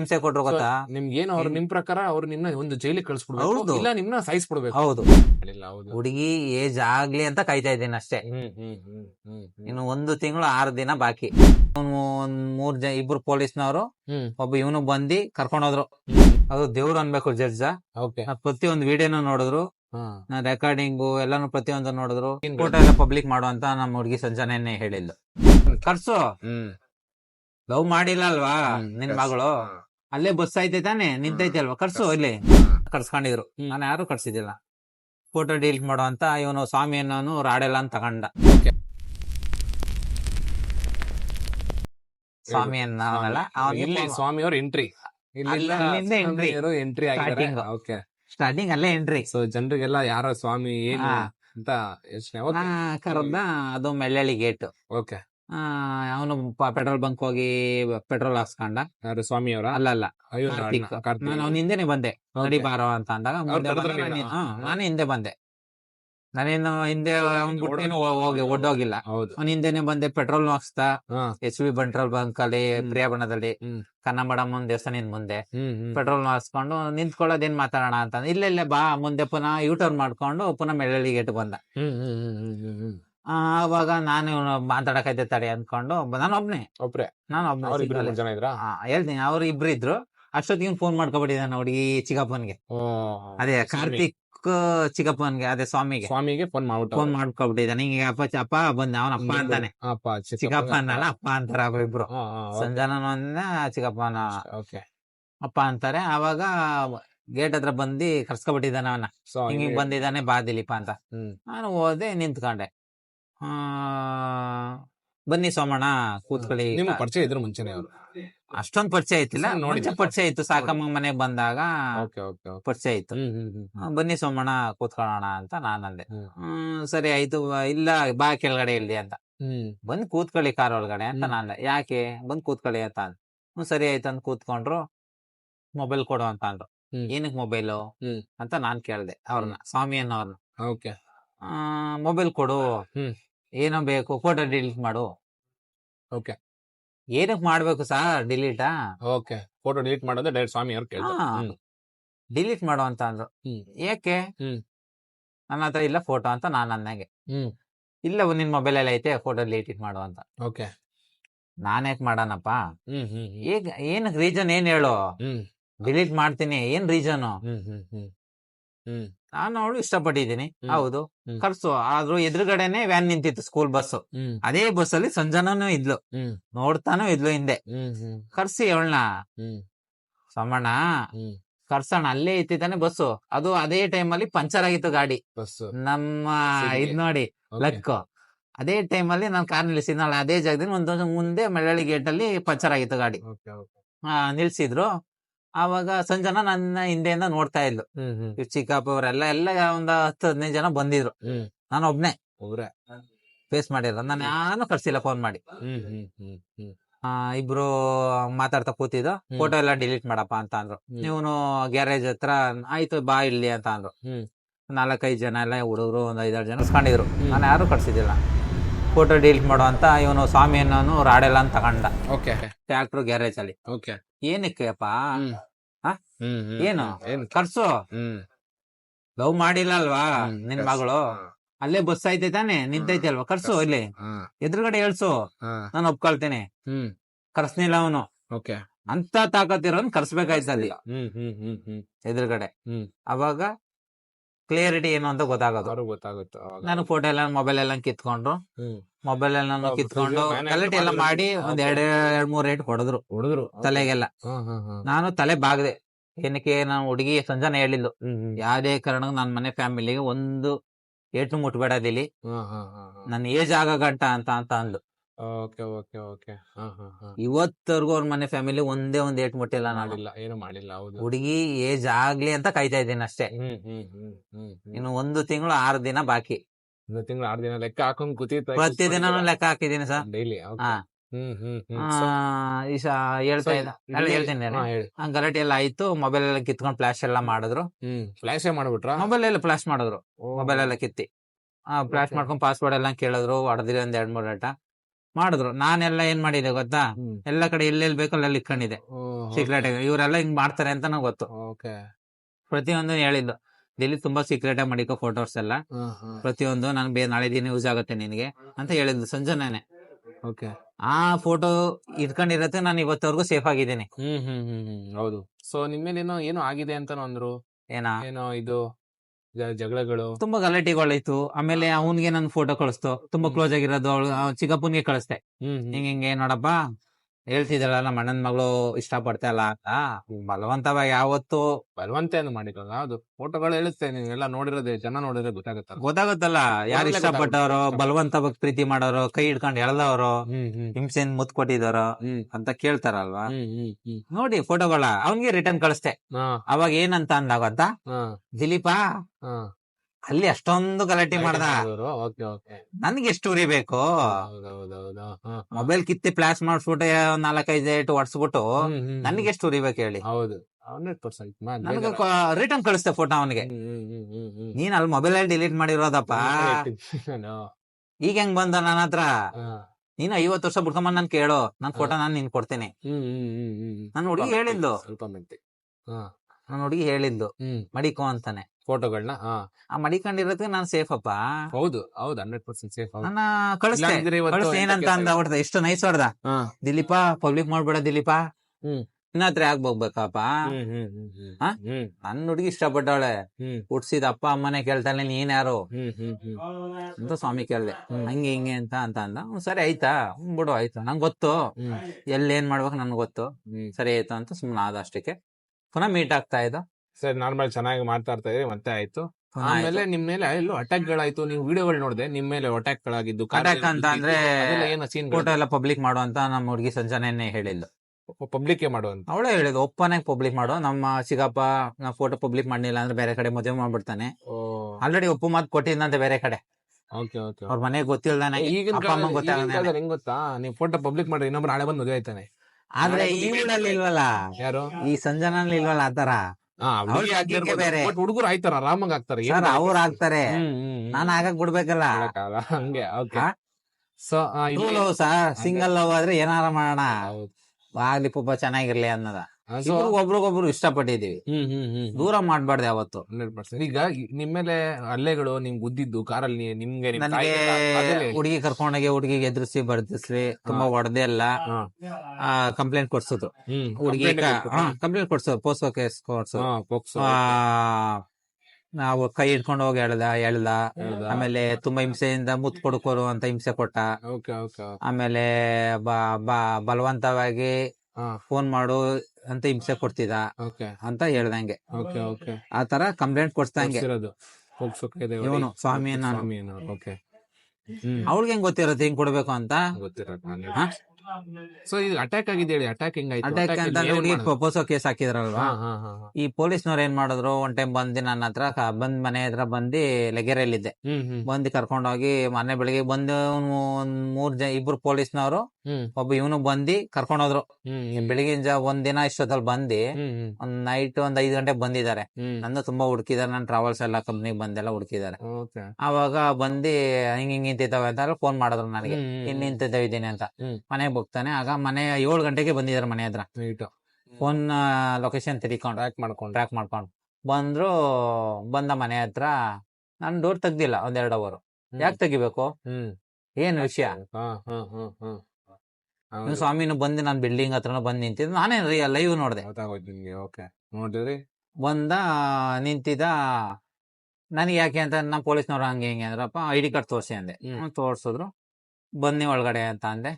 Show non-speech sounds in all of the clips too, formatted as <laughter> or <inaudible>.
ಹಿಂಸೆ ಕೊಟ್ರು ಗೊತ್ತಾ? ನಿಮ್ಗೆ ಏನು ಅವ್ರು ನಿಮ್ ಪ್ರಕಾರ ಅವ್ರು ನಿಮ್ನ ಒಂದು ಜೈಲಿಗೆ ಕಳ್ಸ್ಬಿಡ್ಬೇಕು? ಹೌದು. ಇಲ್ಲ ನಿಮ್ನ ಸಾಯಿಸ್ಬಿಡ್ಬೇಕು. ಹೌದು. ಹೌದು. ಹುಡುಗಿ ಏಜ್ ಆಗ್ಲಿ ಅಂತ ಕಾಯ್ತಾ ಇದ್ದೀನಿ ಅಷ್ಟೇ. ಹ್ಮ್ ಹ್ಮ್ ಹ್ಮ್ ಹ್ಮ್ ಹ್ಮ್. ಇನ್ನು ಒಂದು ತಿಂಗಳು ಆರು ದಿನ ಬಾಕಿ. ಅವ್ನು ಒಂದ್ ಮೂರ್ ಜನ ಇಬ್ರು ಪೊಲೀಸ್ನವರು ಹ್ಮ್. ಒಬ್ಬ ಇವನು ಬಂದಿ ಕರ್ಕೊಂಡ್ ಹೋದ್ರು ಅದು ದೇವ್ರು ಅನ್ಬೇಕು ಜಡ್ಜ ಓಕೆ. ಒಂದು ವಿಡಿಯೋನು ನೋಡಿದ್ರು. ಹಾ. ರೆಕಾರ್ಡಿಂಗು ಎಲ್ಲಾನು ಪ್ರತಿಯೊಂದು ನೋಡಿದ್ರು. ಏನ್ ಫೋಟೋ ಎಲ್ಲ ಪಬ್ಲಿಕ್ ಮಾಡು ಅಂತ ನಮ್ಮ ಹುಡುಗಿ ಸಂಜನೆನೆ ಹೇಳಿಲ್ಲ ಕರ್ಸು. ಹ್ಮ್. ಲವ್ ಮಾಡಿಲ್ಲ ಅಲ್ವಾ ನಿನ್ ಮಗಳು. ಅಲ್ಲೇ ಬಸ್ ಐತೆ ತಾನೆ? ನಿಂತೈತೆ ಅಲ್ವಾ? ಕರ್ಸು ಇಲ್ಲಿ. ಕರ್ಸ್ಕೊಂಡಿದ್ರು. ನಾನು ಯಾರು ಕರ್ಸಿದಿಲ್ಲ ಫೋಟೋ ಡಿಲೀಟ್ ಮಾಡೋ ಅಂತ ಇವನು ಸ್ವಾಮಿ ಅನ್ನೋನು ರಾಡೆಲ್ಲ ಅಂತ ತಗೊಂಡ. ಸ್ವಾಮಿ. ಅನ್ನೋಲ್ಲ ಇಲ್ಲಿ ಸ್ವಾಮಿ ಅವ್ರ ಎಂಟ್ರಿ ಅಲ್ಲಿಂದ entry. ಎಂಟ್ರಿ ಆಗಿದ್ದಾರೆ. ಓಕೆ. ಸ್ಟಾರ್ಟಿಂಗ್ ಅಲ್ಲೇ ಎಂಟ್ರಿ ಸೊ ಜನರಿಗೆಲ್ಲ ಯಾರ ಸ್ವಾಮಿ ಏನು ಹಾ. ಅಂತ ಯೋಚನೆ? ಕರೆದ ಅದು ಮೆಳ್ಳಳ್ಳಿ ಗೇಟ್ ಓಕೆ. ಅವನು ಪೆಟ್ರೋಲ್ ಬಂಕ್ ಹೋಗಿ ಪೆಟ್ರೋಲ್ ಹಾಕ್ಸ್ಕೊಂಡ. ಯಾರು ಸ್ವಾಮಿ ಅವರ? ಅಲ್ಲ ಅಲ್ಲ. ಕಾರ್ತಿಕ್. ನಾನು ಅವ್ನ ಹಿಂದೆನೆ ಬಂದೆ. ನಡಿ ಬಾರೋ ಅಂತ ಅಂದಾಗ ಮುಂದೆ ಕರೆದ್ರು ಬಂದ. ನೀನು? ನಾನು- ಹಾ, ನಾನು ಹಿಂದೆ ಬಂದೆ. ನಾನೇನು ಹಿಂದೆ ಅವ್ನ್ ಬಿಟ್ಟೇನು ಹೋಗಿ ಒಡ್ಡೋಗಿಲ್ಲ ಹೌದು. ಅವ್ನ ಹಿಂದೆನೆ ಬಂದೆ ಪೆಟ್ರೋಲ್ ಹಾಕ್ಸ್ತಾ. ಹಾ. ಎಚ್ ಬಿ ಪೆಟ್ರೋಲ್ ಬಂಕ್ ಅಲ್ಲಿ ಹ್ಮ್. ಪ್ರಿಯಾಬಣದಲ್ಲಿ ಹ್ಮ್. ಕನ್ನಂಬಡಮ್ಮನ ದೇವಸ್ಥಾನದ ಮುಂದೆ ಹ್ಮ್ ಹ್ಮ್. ಪೆಟ್ರೋಲ್ ಹಾಕ್ಸ್ಕೊಂಡು ನಿಂತ್ಕೊಳ್ಳೋದೇನ್ ಮಾತಾಡೋಣ ಅಂತ ಇಲ್ಲ ಇಲ್ಲ ಬಾ ಮುಂದೆ ಪುನಃ ಯೂಟರ್ನ್ ಮಾಡ್ಕೊಂಡು ಪುನಃ ಮೆಳ್ಳಳ್ಳಿ ಗೇಟ್ ಬಂದ. ಹ್ಮ್ ಹ್ಮ್ ಹ್ಮ್ ಹ್ಮ್ ಹ್ಮ್ ಹ್ಮ್. ಆ, ಆವಾಗ ನಾನು ಮಾತಾಡಕೈತೆ ತಡೆ ಅನ್ಕೊಂಡು ನಾನು ಒಬ್ನೇ. ಒಬ್ರೆ? ನಾನು ಒಬ್ಬನೇ ಒಬ್ನೇ ಜನ ಇದ್ರ? ಹೇಳ್ತೀನಿ ಅವ್ರು ಇಬ್ರು ಇದ್ರು. ಅಷ್ಟೊತ್ತಿಗೆ ಫೋನ್ ಮಾಡ್ಕೊಬಿಟ್ಟಿದ್ದಾನೆ ನೋಡಿ ಚಿಕ್ಕಪ್ಪನ್ಗೆ. ಅದೇ ಕಾರ್ತಿಕ್ ಚಿಕ್ಕಪ್ಪನ್ಗೆ ಅದೇ ಸ್ವಾಮಿಗೆ. ಸ್ವಾಮಿಗೆ ಫೋನ್ ಮಾಡ್ಬಿಟ್ಟು ಫೋನ್ ಮಾಡ್ಕೊಬಿಟ್ಟಿದ್ದಾನೆ. ಹಿಂಗೆ ಅಪ್ಪ ಅಪ್ಪ ಬಂದ ಅವನ ಅಪ್ಪ ಅಂತಾನೆ. ಅಪ್ಪ ಚಿಕ್ಕಪ್ಪ ಅನ್ನಲ್ಲ ಅಪ್ಪ ಅಂತಾರ ಇಬ್ರು. ಸಂಜಾನನ ಚಿಕ್ಕಪ್ಪನ ಓಕೆ. ಅಪ್ಪ ಅಂತಾರೆ. ಅವಾಗ ಗೇಟ್ ಹತ್ರ ಬಂದು ಕರ್ಸ್ಕೊಬಿಟ್ಟಿದ್ದಾನೆ ಅವನ ಹಿಂಗ್ ಬಂದಿದ್ದಾನೆ ಬಾ ದಿಲೀಪ ಅಂತ. ನಾನು ಹೋದೆ ನಿಂತ್ಕೊಂಡೆ. ಆ ಬನ್ನಿ ಸೋಮಣ್ಣ ಕೂತ್ಕೊಳ್ಳಿ. ನಿಮ್ಮ ಪರಿಚಯ ಇದ್ರು ಮುಂಚೆನೆ ಅವರು. ಅಷ್ಟೊಂದ್ ಪರಿಚಯ ಐತಿಲ್ಲ ನೋಡಿ ಪರಿಚಯ ಇತ್ತು. ಸಾಕಮ್ಮ ಮನೆಗ್ ಬಂದಾಗ ಓಕೆ ಓಕೆ ಓಕೆ. ಪರಿಚಯ ಇತ್ತು. ಬನ್ನಿ ಸೋಮಣ್ಣ ಕೂತ್ಕೊಳ್ಳೋಣ ಅಂತ ನಾನು ಅಂದೆ ಹ್ಮ್. ಸರಿ ಆಯ್ತು. ಇಲ್ಲ ಬಾ ಕೆಳಗಡೆ ಇಲ್ಲಿ ಅಂತ. ಹ್ಮ್. ಬಂದ್ ಕೂತ್ಕೊಳ್ಳಿ ಕಾರ್ ಒಳಗಡೆ ಅಂತ. ನಾನು ಯಾಕೆ? ಬಂದ್ ಕೂತ್ಕೊಳ್ಳಿ ಅಂತ ಅಂದ್. ಹ್ಮ್ ಸರಿ ಆಯ್ತು ಅಂತ ಕೂತ್ಕೊಂಡ್ರು. ಮೊಬೈಲ್ ಕೊಡು ಅಂತ ಅಂದ್ರು. ಏನಕ್ ಮೊಬೈಲು. ಅಂತ ನಾನ್ ಕೇಳ್ದೆ ಅವ್ರನ್ನ ಸ್ವಾಮಿ ಅನ್ನೋರ್ನ ಓಕೆ. ಮೊಬೈಲ್ ಕೊಡು. ಹ್ಮ್. ಏನೋ ಬೇಕು ಫೋಟೋ ಡಿಲೀಟ್ ಮಾಡು. ಓಕೆ ಏನಕ್ಕೆ ಮಾಡಬೇಕು ಸರ್ ಡಿಲೀಟಾ ಓಕೆ ಫೋಟೋ ಡಿಲೀಟ್ ಮಾಡೋದು ಡೈರೆಕ್ಟ್ ಸ್ವಾಮಿ ಅವ್ರು ಕೇಳ್ತಾರೆ. ಹಾ. ಹ್ಮ್. ಡಿಲೀಟ್ ಮಾಡು ಅಂತ ಅಂದ್ರು. ಹ್ಮ್. ಏಕೆ? ಹ್ಮ್. ನನ್ನ ಹತ್ರ ಇಲ್ಲ ಫೋಟೋ ಅಂತ ನಾನು ಅಂದಂಗೆ ಹ್ಮ್. ಇಲ್ಲ ನಿನ್ ಮೊಬೈಲ್ ಅಲ್ಲಿ ಐತೆ ಫೋಟೋ ಡಿಲೀಟ್ ಮಾಡು ಅಂತ. ಓಕೆ ನಾನ್ ಯಾಕೆ ಮಾಡೋಣಪ್ಪ ಹ್ಮ್ ಹ್ಮ್ ಹ್ಮ್. ಈಗ ಏನ್ ರೀಸನ್ ಏನ್ ಹೇಳು? ಹ್ಮ್. ಡಿಲೀಟ್ ಮಾಡ್ತೀನಿ. ಏನ್ ರೀಸನ್ ಹ್ಮ್ ಹ್ಮ್ ಹ್ಮ್. ಹ್ಮ್. ನಾನು ಅವಳು ಇಷ್ಟಪಟ್ಟಿದ್ದೀನಿ. ಹೌದು. ಖರ್ಚು. ಕರ್ಸು ಆದ್ರೂ ಎದುರುಗಡೆನೆ ವ್ಯಾನ್ ನಿಂತಿತ್ತು ಸ್ಕೂಲ್ ಬಸ್ ಅದೇ ಬಸ್ ಅಲ್ಲಿ ಸಂಜನೂ ಇದ್ಲು. ನೋಡ್ತಾನು ಇದ್ಲು ಹಿಂದೆ. ಕರ್ಸಿ ಅವಳನ್ನ. ಸಮಣ ಕರ್ಸೋಣ ಅಲ್ಲೇ ಇತ್ತಿದ್ದಾನೆ ಬಸ್ಸು ಅದು ಅದೇ ಟೈಮ್ ಅಲ್ಲಿ ಪಂಚರ್ ಆಗಿತ್ತು ಗಾಡಿ. ಬಸ್ ನಮ್ಮ ಇದ್ ನೋಡಿ ಲಕ್ ಅದೇ ಟೈಮ್ ಅಲ್ಲಿ ನಾನು ಕಾರ್ ನಿಲ್ಸಿದ್ನಲ್ಲ ಅದೇ ಜಾಗದಲ್ಲಿ ಒಂದ್ ಮುಂದೆ ಮಳ್ಳಳ್ಳಿ ಗೇಟ್ ಅಲ್ಲಿ ಪಂಚರ್ ಆಗಿತ್ತು ಗಾಡಿ. ನಿಲ್ಸಿದ್ರು. ಆವಾಗ ಸಂಜನ ನನ್ನ ಹಿಂದೆಯಿಂದ ನೋಡ್ತಾ ಇದ್ಲು. ಇವ್ ಚಿಕ್ಕಪ್ಪ ಅವರೆಲ್ಲ ಎಲ್ಲ ಒಂದ್ ಹತ್ತು ಹದಿನೈದು ಜನ ಬಂದಿದ್ರು. ನಾನು ಒಬ್ನೇ. ಒಬ್ರೆ. ಫೇಸ್ ಮಾಡಿಲ್ಲ ನಾನು ಯಾರು ಕರ್ಸಿಲ್ಲ ಫೋನ್ ಮಾಡಿ. ಆ, ಇಬ್ರು ಮಾತಾಡ್ತಾ ಕೂತಿದ್ದು. ಫೋಟೋ ಎಲ್ಲ ಡಿಲೀಟ್ ಮಾಡಪ್ಪ ಅಂತ ಅಂದ್ರು. ನೀವು ಗ್ಯಾರೇಜ್ ಹತ್ರ ಆಯ್ತು ಬಾ ಇಲ್ಲಿ ಅಂತ ಅಂದ್ರು. ನಾಲ್ಕೈದು ಜನ ಎಲ್ಲ ಹುಡುಗರು ಒಂದ್ ಐದಾರು ಜನ ಕಂಡಿದ್ರು. ನಾನು ಯಾರು ಕರ್ಸಿದಿಲ್ಲ ಫೋಟೋ ಡಿಲೀಟ್ ಮಾಡೋ ಅಂತ ಇವನು ಸ್ವಾಮಿ ಅನ್ನೋನು ರಾಡೆಲ್ಲ ಅಂತ ತಗೊಂಡ ಓಕೆ. ಟ್ರ್ಯಾಕ್ಟರ್ ಗ್ಯಾರೇಜ್ ಅಲ್ಲಿ. ಓಕೆ. ಏನಕ್ಕೆಪ್ಪ ಏನು? ಖರ್ಸು ಕರ್ಸು. ಹ್ಮ್. ಲವ್ ಮಾಡಿಲ್ಲ ಅಲ್ವಾ. ನಿನ್ ಮಗಳು? ಅಲ್ಲೇ ಬಸ್ ಐತೆ ತಾನೆ? ನಿಂತೈತೆ ಅಲ್ವಾ ಕರ್ಸು ಇಲ್ಲಿ. ಎದುರುಗಡೆ ಹೇಳ್ಸು. ನಾನು ಒಪ್ಕೊಳ್ತೇನೆ. ಹ್ಮ್. ಕರ್ಸ್ನಿಲ್ಲ ಅವನು. ಓಕೆ. ಅಂತ ತಾಕತ್ತಿರೋನ್ ಕರ್ಸ್ಬೇಕಾಯ್ತು ಅಲ್ಲಿ ಎದುರುಗಡೆ. ಅವಾಗ ಕ್ಲಿಯರಿಟಿ ಏನು ಅಂತ ಗೊತ್ತಾಗೋದು. ಗೊತ್ತಾಗುತ್ತೆ ನಾನು ಫೋಟೋ ಎಲ್ಲ ಮೊಬೈಲ್ ಎಲ್ಲ ಕಿತ್ಕೊಂಡ್ರು ಮೊಬೈಲ್ ಎಲ್ಲ ಕಿತ್ಕೊಂಡು ಇದು ಎಲ್ಲ ಮಾಡಿ. ಒಂದ್ ಎರಡ್ ಎರಡ್ ಮೂರ್ ರೇಟ್ ಹೊಡೆದ್ರು. ಹೊಡೆದ್ರು ತಲೆಗೆಲ್ಲ. ನಾನು ತಲೆ ಬಾಗದೆ. ಏನಕ್ಕೆ ನಾನು ಹುಡುಗಿ ಸಂಜಾನೆ ಹೇಳಿದ್ದು. ಯಾವುದೇ ಕಾರಣಕ್ಕೂ ನನ್ನ ಮನೆ ಫ್ಯಾಮಿಲಿಗೆ ಒಂದು ಏಟು ಮುಟ್ಬೇಡದಿಲ್ಲಿ ನನ್ನ ಏಜ್ ಆಗ ಗಂಟ ಅಂತ ಅಂತ ಅಂದ್ಲು. Okay okay okay. ಹಾ ಹಾ ಹಾ. ಇವತ್ತವರೆಗೂ ಅವ್ರ ಮನೆ ಫ್ಯಾಮಿಲಿ ಒಂದೇ ಒಂದ್ ಏಟ್ ಮುಟ್ಟಿಲ್ಲ ನಾನು. ಮಾಡಿಲ್ಲ ಏನು ಮಾಡಿಲ್ಲ ಹೌದು. ಹುಡುಗಿ ಏಜ್ ಆಗ್ಲಿ ಅಂತ ಕಾಯ್ತಾ ಇದ್ದೀನಿ ಅಷ್ಟೇ. ಹ್ಮ್ ಹ್ಮ್ ಹ್ಮ್ ಹ್ಮ್ ಹ್ಮ್. ಇನ್ನು ಒಂದು ತಿಂಗಳು ಆರು ದಿನ ಬಾಕಿ. ಒಂದು ತಿಂಗಳು ಆರು ದಿನ ಲೆಕ್ಕ ಹಾಕೊಂಡ್ ಕೂತಿರ್ತಾರೆ ಪ್ರತಿದಿನ ಲೆಕ್ಕ ಹಾಕಿದ್ದೀನಿ ಸರ್. ಡೈಲಿ ಹಾ. ಹ್ಮ್ ಹೇಳ್ತಾ ಇದ್ದ. ಹೇಳ್ತೀನಿ ಹಾ, ಹೇಳಿ. ಆ, ಗಲಾಟೆ ಎಲ್ಲ ಆಯ್ತು. ಮೊಬೈಲ್ ಎಲ್ಲ ಕಿತ್ಕೊಂಡು ಫ್ಲಾಶ್ ಎಲ್ಲ ಮಾಡಿದ್ರು. ಹ್ಮ್ ಫ್ಲಾಶೇ ಮಾಡ್ಬಿಟ್ರಾ? ಮೊಬೈಲ್ ಎಲ್ಲ ಫ್ಲಾಶ್ ಮಾಡಿದ್ರು. ಮೊಬೈಲ್ ಎಲ್ಲ ಕಿತ್ತಿ. ಫ್ಲಾಶ್ ಮಾಡ್ಕೊಂಡು ಪಾಸ್ವರ್ಡ್ ಎಲ್ಲ ಕೇಳಿದ್ರು. ಹೊಡೆದ್ರಿ ಒಂದ್ ಎರಡ್ ಮೂರ್ ಡೇಟ ಮಾಡಿದ್ರು. ನಾನೆಲ್ಲ ಏನ್ ಮಾಡಿದೆ ಗೊತ್ತಾ? ಎಲ್ಲ ಕಡೆ ಎಲ್ಲೆಲ್ಲಿ ಬೇಕೋ ಅಲ್ಲಿ ಇಟ್ಕೊಂಡಿದೆ ಸೀಕ್ರೆಟ್ ಆಗಿ. ಇವರೆಲ್ಲ ಹಿಂಗ್ ಮಾಡ್ತಾರೆ ಅಂತ ನಂಗೆ ಗೊತ್ತು ಪ್ರತಿಯೊಂದು ಹೇಳಿದ್ದು. ಇಲ್ಲಿ ತುಂಬಾ ಸೀಕ್ರೆಟ್ ಆಗಿ ಮಾಡಿಕೋ ಫೋಟೋಸ್ ಎಲ್ಲ. ಪ್ರತಿಯೊಂದು ನನ್ಗೆ ನಾಳೆ ದಿನ ಯೂಸ್ ಆಗುತ್ತೆ ನಿನಗೆ ಅಂತ ಹೇಳಿದ್ದು ಸಂಜನಾನೆ ಓಕೆ. ಆ ಫೋಟೋ ಇಟ್ಕೊಂಡಿರತ್ತೆ ನಾನು ಇವತ್ತವರೆಗೂ ಸೇಫ್ ಆಗಿದ್ದೀನಿ. ಹ್ಮ್ ಹ್ಮ್ ಹ್ಮ್ ಹ್ಮ್. ಹೌದು. ಸೊ ನಿನ್ಮೇಲೆ ಏನೋ ಏನೋ ಆಗಿದೆ ಅಂತ ಅಂದ್ರು? ಏನಾ? ಏನೋ ಇದು? ಜಗಳಗಳು. ತುಂಬಾ ಗಲಾಟೆಗಳಾಯ್ತು. ಆಮೇಲೆ ಅವನ್ಗೆ ನನ್ ಫೋಟೋ ಕಳಿಸ್ತು. ತುಂಬಾ ಕ್ಲೋಸ್ ಆಗಿರೋದು ಅವ್ಳು ಚಿಕ್ಕಪ್ಪನ್ಗೆ ಕಳಿಸ್ದೆ. ಹಿಂಗ ಹಿಂಗೆ ನೋಡಪ್ಪ. ಹೇಳ್ತಿದ್ದಲ್ಲ ನಮ್ಮ ಅಣ್ಣನ್ ಮಗಳು ಇಷ್ಟ ಪಡ್ತಾ ಅಂತ ಬಲವಂತವಾಗಿ ಯಾವತ್ತು ಬಲವಂತ ಏನು ಮಾಡಿರಲ್ಲ ಅದು ಫೋಟೋಗಳು ಹೇಳುತ್ತೆ ನೀವೆಲ್ಲ ನೋಡಿರೋದೇ ಜನ ನೋಡಿದ್ರೆ ಗೊತ್ತಾಗುತ್ತೆ ಗೊತ್ತಾಗುತ್ತಲ್ಲ ಯಾರು ಇಷ್ಟ ಪಟ್ಟವ್ರು ಗೊತ್ತಾಗುತ್ತೆ. ಬಲವಂತವಾಗಿ ಪ್ರೀತಿ ಮಾಡೋರು ಕೈ ಹಿಡ್ಕೊಂಡು ಎಳ್ದವ್ರು ಹಿಂಸೆಯಿಂದ ಹಿಂಸೆನ್ ಮುತ್ ಕೊಟ್ಟಿದಾರೋ ಹ್ಮ್. ಅಂತ ಕೇಳ್ತಾರಲ್ವಾ? ನೋಡಿ ಫೋಟೋಗಳ ಅವನ್ಗೆ ರಿಟರ್ನ್ ಕಳಿಸ್ತೆ. ಅವಾಗ ಏನಂತ ಅಂದಾಗ ದಿಲೀಪ ಅಲ್ಲಿ ಅಷ್ಟೊಂದು ಗಲಾಟೆ ಮಾಡ್ದ. Okay okay. ನನ್ಗೆ ಎಷ್ಟು ಉರಿಬೇಕು ಹೌದೌದೌದು. ಹಾ ಮೊಬೈಲ್ ಕಿತ್ತಿ ಪ್ಲಾಸ್ ಮಾಡಿಸ್ಬಿಟ್ಟು ನಾಲ್ಕೈದು ಏಟು ಒಡ್ಸ್ಬಿಟ್ಟು. ನನ್ಗೆ ಎಷ್ಟು ಹೇಳಿ? ಹೌದು. ಹಂಡ್ರೆಡ್ ಪರ್ಸೆಂಟ್ ನನಗೆ ರಿಟರ್ನ್ ಕಳಿಸ್ತೆ ಫೋಟೋ ಅವನಿಗೆ. ನೀನ್ ಅಲ್ಲಿ ಮೊಬೈಲ್ ಅಲ್ಲಿ ಡಿಲೀಟ್ ಮಾಡಿರೋದಪ್ಪ? <laughs> ಈಗ ಹೆಂಗ್ ಬಂದ ನನ್ನ ಹತ್ರ? ನೀನು ಐವತ್ತು ವರ್ಷ ಬಿಡ್ಕೊಂಬಂದ್ ನನ್ ಕೇಳು. ನನ್ ಫೋಟೋ ನಾನು ನಿನ್ ಕೊಡ್ತೀನಿ. ನನ್ ಹುಡುಗಿ ಹೇಳಿದ್ಲು. ಸ್ವಲ್ಪ ಮೆಂತೆ. ಹಾ. ನನ್ ಹುಡುಗಿ ಹೇಳಿದ್ಲು. ಮಡಿಕೋ ಅಂತಾನೆ. ಫೋಟೋಗಳನ್ನ ಆ. ಮಡಿಕೊಂಡಿರೋದಕ್ಕೆ ನಾನ್ ಸೇಫ್ ಅಪ್ಪ ಹೌದು ಹೌದು ಹಂಡ್ರೆಡ್ ಪರ್ಸೆಂಟ್ ಸೇಫ್ ಹೌದು. ನನ್ನ ಕಳಿಸ್ತೆ ಇಲ್ಲಾಂದ್ರೆ ಇವತ್ತು ಕಳಿಸ್ತೆ ಎಂತ ಏನಂತ ಕೆಲ್ಸ ಅಂದ ಹೊಡ್ದ ಎಷ್ಟು ನೈಸ್ ಹೊಡ್ದ? ಹಾ. ದಿಲೀಪ ಪಬ್ಲಿಕ್ ಮಾಡ್ಬೇಡ ದಿಲೀಪ. ಹ್ಮ್. ಇನ್ನ ಹತ್ರ ಯಾಕೆ ಹೋಗ್ಬೇಕಪ್ಪ ಹ್ಮ್ ಹ್ಮ್ ಹ್ಮ್ ಹ್ಮ್ ಹಾ? ಹ್ಮ್. ನನ್ ಹುಡುಗಿ ಇಷ್ಟಪಟ್ಟವಳೆ. ಹ್ಮ್. ಹುಟ್ಸಿದ ಅಪ್ಪ ಅಮ್ಮನೆ ಕೇಳ್ತಾನೆ ನೀನ್ ಯಾರು? ಹ್ಮ್ ಹ್ಮ್ ಹ್ಮ್. ಅಂತ ಸ್ವಾಮಿ ಕೇಳ್ದೆ. ಹ್ಮ್. ಹಂಗೆ ಹಿಂಗೆ ಅಂತ ಅಂತ ಅಂದ. ಹ್ಮ್, ಸರಿ ಆಯ್ತಾ? ಹ್ಮ್, ಬಿಡು ಆಯ್ತು. ನಂಗೆ ಗೊತ್ತು. ಹ್ಮ್. ಎಲ್ಲಿ ಏನ್ ಮಾಡ್ಬೇಕು ನನ್ಗೆ ಗೊತ್ತು. ಹ್ಮ್. ಸರಿ ಆಯ್ತು ಅಂತ ಸುಮ್ಮನೆ ಆದಷ್ಟಕ್ಕೆ ಪುನಃ ಮೀಟ್ ಆಗ್ತಾ ಇದ್ದು. ಸರಿ ನಾರ್ಮಲ್ ಚೆನ್ನಾಗಿ ಮಾತಾಡ್ತಾ ಇದ್ರೆ ಮತ್ತೆ ಆಯ್ತು. ಆಮೇಲೆ ನಿಮ್ ಮೇಲೆ ಎಲ್ಲೋ ಅಟ್ಯಾಕ್ ಗಳಾಯ್ತು ನೀವು ವಿಡಿಯೋಗಳು ನೋಡಿದೆ ನಿಮ್ ಮೇಲೆ ಅಟ್ಯಾಕ್ ಗಳಾಗಿದ್ದು ಅಟ್ಯಾಕ್ ಅಂತ ಅಂದ್ರೆ ಏನು ಸೀನ್ ಫೋಟೋ ಎಲ್ಲ ಪಬ್ಲಿಕ್ ಮಾಡು ಅಂತ ನಮ್ಮ ಹುಡುಗಿ ಸಂಜನೆನೆ ಹೇಳಿದ್ಲು ಪಬ್ಲಿಕ್ ಮಾಡುವಂತ? ಅವಳೇ ಹೇಳಿದ್ ಒಪ್ಪನೆ ಪಬ್ಲಿಕ್ ಮಾಡು ನಮ್ಮ ಸಿಗಪ್ಪ ನಾ ಫೋಟೋ ಪಬ್ಲಿಕ್ ಮಾಡ್ಲಿಲ್ಲ ಅಂದ್ರೆ ಬೇರೆ ಕಡೆ ಮದುವೆ ಮಾಡ್ಬಿಡ್ತಾನೆ. ಆಲ್ರೆಡಿ ಒಪ್ಪು ಮಾತು ಕೊಟ್ಟಿದ್ದಂತೆ ಬೇರೆ ಕಡೆ. ಓಕೆ ಓಕೆ ಅವ್ರ ಮನೆಗೆ ಗೊತ್ತಿಲ್ದಾನೆ ಅಮ್ಮ ಗೊತ್ತಾಗಲ್ಲ ಹೆಂಗ್ ಗೊತ್ತಾ? ನೀವು ಫೋಟೋ ಪಬ್ಲಿಕ್ ಮಾಡಿ ಇನ್ನೊಬ್ರು ಹಳೆ ಬಂದು ಮದುವೆ ಆಯ್ತಾನೆ. ಆದ್ರೆ ಊರಲ್ಲಿ ಇಲ್ವಲ್ಲ? ಯಾರು? ಈ ಸಂಜನಲ್ಲಿ ಇಲ್ವಲ್ಲ ಆತರ. ಹುಡುಗರು ಆಯ್ತಾರ ಆರಾಮಾಗಿ ಆಗ್ತಾರೆ ಅವ್ರು ಆಗ್ತಾರೆ. ನಾನ್ ಆಗಕ್ ಬಿಡ್ಬೇಕಲ್ಲ. ಹಂಗೆ? So sir. ಸಿಂಗಲ್ ಲವ್ ಆದ್ರೆ ಏನಾರ ಮಾಡೋಣ. ಆಗ್ಲಿ ಪುಪ್ಪ ಚೆನ್ನಾಗಿರ್ಲಿ ಅನ್ನೋದ. ಒಬ್ರಿಗೊಬ್ರು ಇಷ್ಟಪಟ್ಟಿದೀವಿ ದೂರ ಮಾಡ್ಬಾರ್ದು ಯಾವತ್ತು. ಹಂಡ್ರೆಡ್ ಪರ್ಸೆಂಟ್ ಈಗ ನಿಮ್ ಮೇಲೆ ಹಲ್ಲೆಗಳು ನಿಮ್ ಗುದ್ದಿದ್ದು ಕಾರಲ್ಲಿ ನಿಮ್ಗೆ ನಿಮ್ ನನಗೆ ತಾಯಿಗೆ ಅದೆಲ್ಲ ಹೇಳಿ. ಹುಡುಗಿ ಕರ್ಕೊಂಡೋಗಿ ಹುಡುಗಿಗೆ ಎದುರಿಸಿ ಬರ್ದಿಸ್ರಿ ತುಂಬಾ ಹೊಡೆದೇ ಇಲ್ಲ ಹಾ. ಕಂಪ್ಲೇಂಟ್ ಕೊಡ್ಸೋದು. ಹ್ಮ್. ಹುಡುಗಿ complaint? ಕಂಪ್ಲೇಂಟ್ ಕೊಡ್ಸೋದು ಪೋಸ್ಕೋ ಕೇಸ್ ಕೊಡ್ಸೋದು ಹಾ, ಪೋಕ್ಸೋ. ಆ, ನಾವು ಕೈ ಹಿಡ್ಕೊಂಡು ಹೋಗಿ ಎಳ್ದ ಎಳ್ದ? ಆಮೇಲೆ ತುಂಬಾ ಹಿಂಸೆಯಿಂದ ಮುತ್ ಕೊಡ್ಕೋರು ಅಂತ ಹಿಂಸೆ ಕೊಟ್ಟ. ಆಮೇಲೆ ಬ- ಬ- ಬಲವಂತವಾಗಿ ಫೋನ್ ಮಾಡು ಅಂತ ಹಿಂಸೆ ಕೊಡ್ತಿದ ಅಂತ ಹೇಳ್ದಂಗೆ. ಆ ತರ ಕಂಪ್ಲೇಂಟ್ ಕೊಡ್ತಂಗೆ. ಇವನು ಸ್ವಾಮಿ ನಾನು. ಅವ್ಳಿಗೆ ಹೆಂಗ್ ಗೊತ್ತಿರತ್ತೆ ಹಿಂಗ್ ಕೊಡ್ಬೇಕು ಅಂತ? ಸೊ ಇದು ಅಟ್ಯಾಕ್ ಆಗಿದೆ ಹೇಳಿ ಅಟ್ಯಾಕ್ ಹೆಂಗಾಯ್ತು? ಅಟ್ಯಾಕ್ ಅಂತ ಹುಡುಗಿ ಪ್ರಪೋಸೋ ಕೇಸ್ ಹಾಕಿದ್ರಲ್ವಾ. ಈ ಪೊಲೀಸ್ನವ್ರು ಏನ್ ಮಾಡಿದ್ರು ಒಂದ್ ಟೈಮ್ ಬಂದು ನನ್ನ ಹತ್ರ ಕ- ಬಂದ್ ಮನೆ ಹತ್ರ ಬಂದು ಲಗೇರಿಯಲ್ಲಿದ್ದೆ ಬಂದ್ ಕರ್ಕೊಂಡೋಗಿ ಮನೆ ಬೆಳಿಗ್ಗೆ ಬಂದು ಒಂದ್ ಮೂರ್ ಜನ ಇಬ್ರು ಪೊಲೀಸ್ನವರು ಒಬ್ಬ ಇವನು ಬಂದು ಕರ್ಕೊಂಡೋದ್ರು. ಬೆಳಿಗಿನ ಜಾವ ಒಂದ್ ದಿನ ಇಷ್ಟೊತ್ತಲ್ಲಿ ಬಂದು ಒಂದ್ ನೈಟ್ ಒಂದ್ ಐದ್ ಗಂಟೆ ಬಂದಿದ್ದಾರೆ. ನನ್ನ ತುಂಬಾ ಹುಡುಕಿದಾರೆ ನನ್ನ ಟ್ರಾವೆಲ್ಸ್ ಎಲ್ಲ ಕಂಪ್ನಿಗೆ ಬಂದೆಲ್ಲ ಹುಡುಕಿದ್ದಾರೆ. ಓಕೆ. ಅವಾಗ ಬಂದು ಹಿಂಗ್ ಹಿಂಗ್ ನಿಂತಿದ್ದಾವೆ ಅಂತ ಫೋನ್ ಮಾಡಿದ್ರು ನನಗೆ. ಇಲ್ಲಿ ನಿಂತಿದ್ದಾವೆ ಇದ್ದೀನಿ ಅಂತ. ಹ್ಮ್. ಮನೆಗೆ ಹೋಗ್ತಾನೆ. ಆಗ ಮನೆ ಏಳು ಗಂಟೆಗೆ ಬಂದಿದ್ದಾರೆ ಮನೆ ಹತ್ರ. ನೈಟ್ ಫೋನ್ ಲೊಕೇಶನ್ ತಿರ್ಕೊಂಡು ಟ್ರ್ಯಾಕ್ ಮಾಡ್ಕೊಂಡು. ಟ್ರ್ಯಾಕ್ ಮಾಡ್ಕೊಂಡು. ಬಂದ್ರು ಬಂದ ಮನೆ ಹತ್ರ. ನಾನು ಡೋರ್ ತೆಗ್ದಿಲ್ಲ ಒಂದ್ ಎರಡು ಅವರ್ ಯಾಕೆ ತೆಗಿಬೇಕು? ಹ್ಮ್. ಏನ್ ವಿಷಯ? ಇವ್ನು ಸ್ವಾಮಿನು ಬಂದು ನಾನು ಬಿಲ್ಡಿಂಗ್ ಹತ್ರನೂ ಬಂದ್ ನಿಂತಿದ್ದೆ. ನಾನೇ ಲೈವ್ ನೋಡ್ದೆ. ನೋಡಿದ್ರಿ? ಬಂದ ನಿಂತಿದ್ದ ನನಗೆ ಯಾಕೆ ಅಂತ ನಮ್ಮ ಪೊಲೀಸ್ನವ್ರು ಹಂಗೆ ಹಿಂಗೆ ಅಂದ್ರಪ್ಪ ಐ ಡಿ ಕಾರ್ಡ್ ತೋರಿಸಿ ಅಂದೆ. ತೋರ್ಸಿದ್ರು. ಬನ್ನಿ ಒಳಗಡೆ ಅಂತ ಅಂದೆ.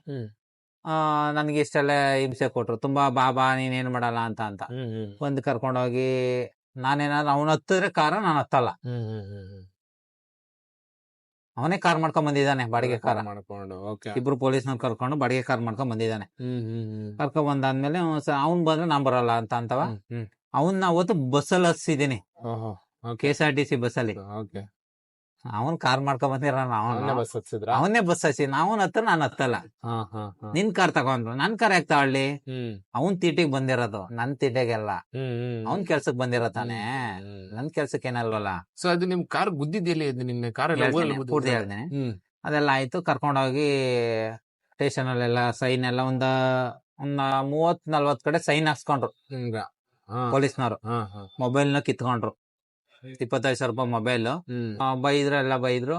ನನಗೆ ಇಷ್ಟೆಲ್ಲ ಹಿಂಸೆ ಕೊಟ್ರು. ತುಂಬಾ ಬಾ ಬಾ ನೀನೇನ್ ಮಾಡಲ್ಲ ಅಂತ ಅಂತ. ಒಂದ್ ಕರ್ಕೊಂಡೋಗಿ ನಾನೇನಾದ್ರು ಅವನ ಹತ್ತಿದ್ರೆ ಕಾರ ನಾನು ಹತ್ತಲ್ಲ. ಅವನೇ ಕಾರ್ ಮಾಡ್ಕೊಂಡ್ ಬಂದಿದ್ದಾನೆ ಬಾಡಿಗೆ ಕಾರ್. ಮಾಡ್ಕೊಂಡು ಇಬ್ರು ಪೊಲೀಸ್ನವ್ರು ಕರ್ಕೊಂಡು ಬಾಡಿಗೆ ಕಾರ್ ಮಾಡ್ಕೊಂಡ್ ಬಂದಿದ್ದಾನೆ. ಕರ್ಕೊಂಡ್ ಬಂದಾದ್ಮೇಲೆ ಅವ್ನ್ ಬಂದ್ರೆ ನಾನ್ ಬರಲ್ಲ ಅಂತ ಅಂತವ? ಅವನ್ ಅವನ್ನ ಅವತ್ತು ಬಸ್ಸಲ್ಲಿ ಹತ್ಸಿದೀನಿ K S R T C ಬಸ್ಸಲ್ಲಿ. ಓಕೆ. ಅವನ್ ಕಾರ್ ಮಾಡ್ಕೊಂಡ್ ಬಂದಿರ ಅವನೇ ಬಸ್ ಹಚ್ಚಿದ್ರ ಅವನ್ನೇ ಬಸ್ ಹಚ್ಚಿ ನಾವನ್ ಹತ್ತ ನಾನು ಹತ್ತಲ್ಲ. ನಿನ್ ಕಾರ್ ತಗೊಂಡ್ರು ನನ್ ಕಾರ್ ಯಾಕೆ ತಗೊಳ್ಳಿ? ಅವನ್ ತೀಟಿಗ್ ಬಂದಿರೋದು ನನ್ ತೀಟೆಗೆಲ್ಲ. ಅವನ್ ಕೆಲ್ಸಕ್ ಬಂದಿರೋ ತಾನೆ. ನನ್ ಕೆಲ್ಸಕ್ಕೆ ಏನಲ್ವಲ್ಲ? ಸೊ ಅದು ನಿಮ್ ಕಾರ್ ಗುದ್ದಿದ್ದಿಲ್ಲ ಇದು ನಿನ್ನೆ ಕಾರ್ ಪೂರ್ತಿ ಹೇಳ್ದೇನೆ ಅದೆಲ್ಲ ಆಯ್ತು ಕರ್ಕೊಂಡೋಗಿ ಸ್ಟೇಷನ್ ಅಲ್ಲೆಲ್ಲ ಸೈನ್ ಎಲ್ಲ ಒಂದ ಒಂದ್ ಮೂವತ್ ನಲ್ವತ್ ಕಡೆ ಸೈನ್ ಹಾಕ್ಸ್ಕೊಂಡ್ರು. ಪೊಲೀಸ್ನವ್ರು. ಮೊಬೈಲ್ನ ಕಿತ್ಕೊಂಡ್ರು. ಇಪ್ಪತ್ತೈದು ಸಾವಿರ ರೂಪಾಯಿ ಮೊಬೈಲ್ ಬೈದ್ರು ಎಲ್ಲ ಬೈದ್ರು.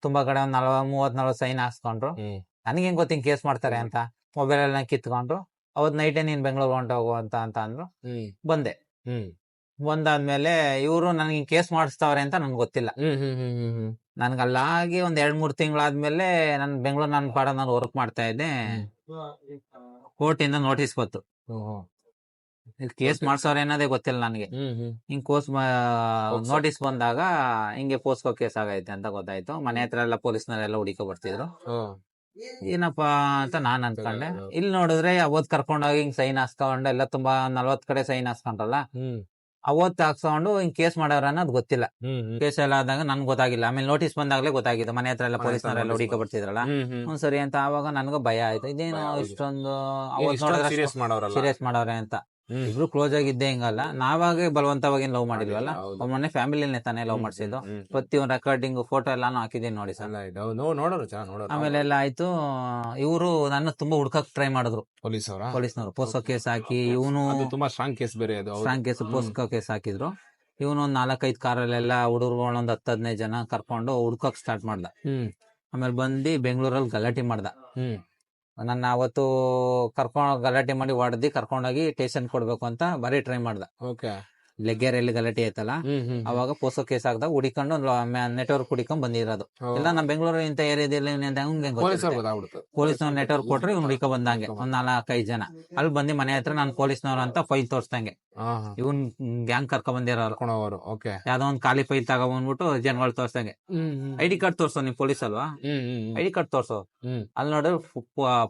ತುಂಬಾ ಕಡೆ ಒಂದ್ ನಲ್ವ ಮೂವತ್ ನಲ್ವತ್ ಸೈನ್ ಹಾಕ್ಸ್ಕೊಂಡ್ರು ಹ್ಮ್. ನನಗೆ ಹೆಂಗ್ ಗೊತ್ತಿಂಗ್ ಕೇಸ್ ಮಾಡ್ತಾರೆ ಅಂತ. ಮೊಬೈಲ್ ಎಲ್ಲ ಕಿತ್ಕೊಂಡ್ರು. ಅವತ್ ನೈಟೇ ನೀನ್ ಬೆಂಗಳೂರು ಹೊಂಟೋಗು ಅಂತ ಅಂತ ಅಂದ್ರು. ಬಂದೆ. ಬಂದಾದ್ಮೇಲೆ ಇವರು ನನಗೆ ಕೇಸ್ ಮಾಡಿಸ್ತಾವ್ರೆ ಅಂತ ನನ್ಗೆ ಗೊತ್ತಿಲ್ಲ. ಹ್ಮ್ ಹ್ಮ್ ಹ್ಮ್ ಹ್ಮ್ ಹ್ಮ್. ನನ್ಗೆ ಅಲ್ಲಾಗಿ ಒಂದ್ ಎರಡ್ ಮೂರ್ ತಿಂಗಳಾದ್ಮೇಲೆ ನನ್ ಬೆಂಗಳೂರು ನನ್ ಪಾಡ ನಾನು ವರ್ಕ್ ಮಾಡ್ತಾ ಇದ್ದೆ. ಕೋರ್ಟ್ ಇಂದ ನೋಟಿಸ್ ಬಂತು. ಕೇಸ್ ಮಾಡ್ಸೋರ್ ಏನದೇ ಗೊತ್ತಿಲ್ಲ ನನಗೆ. ಹಿಂಗ್ ಕೋಸ್ ನೋಟಿಸ್ ಬಂದಾಗ ಹಿಂಗೆ ಪೋಸ್ಕೋ ಕೇಸ್ ಆಗೈತೆ ಅಂತ ಗೊತ್ತಾಯ್ತು. ಮನೆ ಹತ್ರ ಎಲ್ಲ ಪೊಲೀಸ್ನಲ್ಲೆಲ್ಲ ಹುಡುಕೋ ಬರ್ತಿದ್ರು. ಏನಪ್ಪಾ ಅಂತ ನಾನ್ ಅನ್ಕೊಂಡೆ. ಇಲ್ಲಿ ನೋಡಿದ್ರೆ ಅವತ್ ಕರ್ಕೊಂಡೋಗಿ ಹಿಂಗ್ ಸೈನ್ ಹಾಸ್ಕೊಂಡು ಎಲ್ಲ ತುಂಬಾ ನಲ್ವತ್ ಕಡೆ ಸೈನ್ ಹಾಸ್ಕೊಂಡ್ರಲ್ಲ? ಅವತ್ ಹಾಕ್ಸ್ಕೊಂಡು ಹಿಂಗ್ ಕೇಸ್ ಮಾಡೋರ ಅನ್ನೋದು ಗೊತ್ತಿಲ್ಲ. ಕೇಸ್ ಎಲ್ಲ ಆದಾಗ ನನ್ಗೆ ಗೊತ್ತಾಗಿಲ್ಲ. ಆಮೇಲೆ ನೋಟಿಸ್ ಬಂದಾಗ್ಲೇ ಗೊತ್ತಾಗಿದ್ದು ಮನೆ ಹತ್ರ ಎಲ್ಲ ಪೊಲೀಸ್ನವರೆಲ್ಲ ಹುಡುಕೋ ಬರ್ತಿದ್ರಲ್ಲ? ಹ್ಮ್ ಹ್ಮ್. ಹ್ಮ್ ಸರಿ ಅಂತ ಅವಾಗ ನನ್ಗ ಭಯ ಆಯ್ತು. ಇದೇನು ಇಷ್ಟೊಂದು ಸೀರಿಯಸ್ ಮಾಡೋರೆ ಅಂತ. ಇಬ್ರು ಕ್ಲೋಸ್ ಆಗಿದ್ದೇ ಹಿಂಗಲ್ಲ. ನಾವಾಗೆ ಬಲವಂತವಾಗಿ ಲವ್ ಮಾಡಿದ್ಲ್ವಲ್ಲ ಮೊನ್ನೆ ಫ್ಯಾಮಿಲಿ ಮನೆ ಫ್ಯಾಮಿಲಿನೇ ತಾನೇ ಲವ್ ಮಾಡಿಸಿದ್ದು. ಮಾಡ್ಸಿದ್ದು ಒಂದು. ರೆಕಾರ್ಡಿಂಗ್ ಫೋಟೋ ಎಲ್ಲಾನು ಹಾಕಿದ್ದೀನಿ ನೋಡಿ ಸರ್. ನೋಡೋರು ಚೆನ್ನಾಗಿ ಆಮೇಲೆ ಎಲ್ಲ ಆಯ್ತು. ಇವರು ನನ್ನ ತುಂಬಾ ಹುಡ್ಕಕ್ ಟ್ರೈ ಮಾಡಿದ್ರು. ಪೊಲೀಸ್ ಅವರ ಪೊಲೀಸ್ನವರು ಪೋಸ್ಕೋ ಕೇಸ್ ಹಾಕಿ ಇವನು ತುಂಬಾ ಸ್ಟ್ರಾಂಗ್ ಕೇಸ್ ಬೇರೆ ಅದು. ಸ್ಟ್ರಾಂಗ್ ಕೇಸ್ ಪೋಸ್ಕೋ ಕೇಸ್ ಹಾಕಿದ್ರು. ಇವನು ಒಂದ್ ನಾಲ್ಕೈದು ಕಾರಲ್ಲೆಲ್ಲ ಹುಡುಗರುಗಳು ಒಂದ್ ಹತ್ತು ಹದಿನೈದು ಜನ ಕರ್ಕೊಂಡು ಹುಡ್ಕಕ್ ಸ್ಟಾರ್ಟ್ ಮಾಡ್ದ. ಆಮೇಲೆ ಬಂದು ಬೆಂಗಳೂರಲ್ಲಿ ಗಲಾಟೆ ಮಾಡ್ದ. ಹ್ಮ್. ನನ್ನ ಅವತ್ತು ಕರ್ಕೊಂಡು ಗಲಾಟೆ ಮಾಡಿ ಹೊಡೆದಿ ಕರ್ಕೊಂಡೋಗಿ ಟೇಷನ್ ಕೊಡ್ಬೇಕು ಅಂತ ಬರೀ ಟ್ರೈ ಮಾಡ್ದೆ. ಓಕೆ ಲೆಗ್ಗೆರೆಯಲ್ಲಿ ಗಲಾಟೆ ಆಯ್ತಲ್ಲ ಹ್ಮ್ ಅವಾಗ ಪೋಸೋ ಕೇಸ್ ಆಗದಾಗ ಹುಡಿಕೊಂಡು ನೆಟ್ವರ್ಕ್ ಹುಡಿಕೊಂಡ್ ಬಂದಿರೋದು. ಇಲ್ಲ ನಮ್ ಬೆಂಗಳೂರು ಇಂತ ಏರಿಯಾದಲ್ಲಿ ಪೊಲೀಸ್ ಅವ್ರು ಗೊತ್ತಾಗ್ಬಿಡುತ್ತೆ ಪೊಲೀಸ್ ನೆಟ್ವರ್ಕ್ ಕೊಟ್ರೆ ಇವ್ನು ಹುಡಿಕೊ ಬಂದಂಗೆ. ಒಂದ್ ನಾಲ್ಕೈದು ಜನ. ಅಲ್ಲಿ ಬಂದು ಮನೆ ಹತ್ರ ನಾನು ಪೊಲೀಸ್ನವ್ರು ಅಂತ ಫೈಲ್ ತೋರ್ಸ್ದಂಗೆ. ಇವನ್ ಗ್ಯಾಂಗ್ ಕರ್ಕೊಂಡ್ ಬಂದಿರೋರು ಯಾವ್ದೋ ಒಂದ್ ಖಾಲಿ ಫೈಲ್ ತಗೊಂಡ್ಬಿಟ್ಟು ಜನಗಳು ತೋರ್ಸಂಗೆ ಐಡಿ ಕಾರ್ಡ್ ತೋರ್ಸೋ ನೀವ್ ಪೊಲೀಸ್ ಅಲ್ವಾ? ಐಡಿ ಕಾರ್ಡ್ ತೋರ್ಸೋ. ಹ್ಮ್. ಅಲ್ಲಿ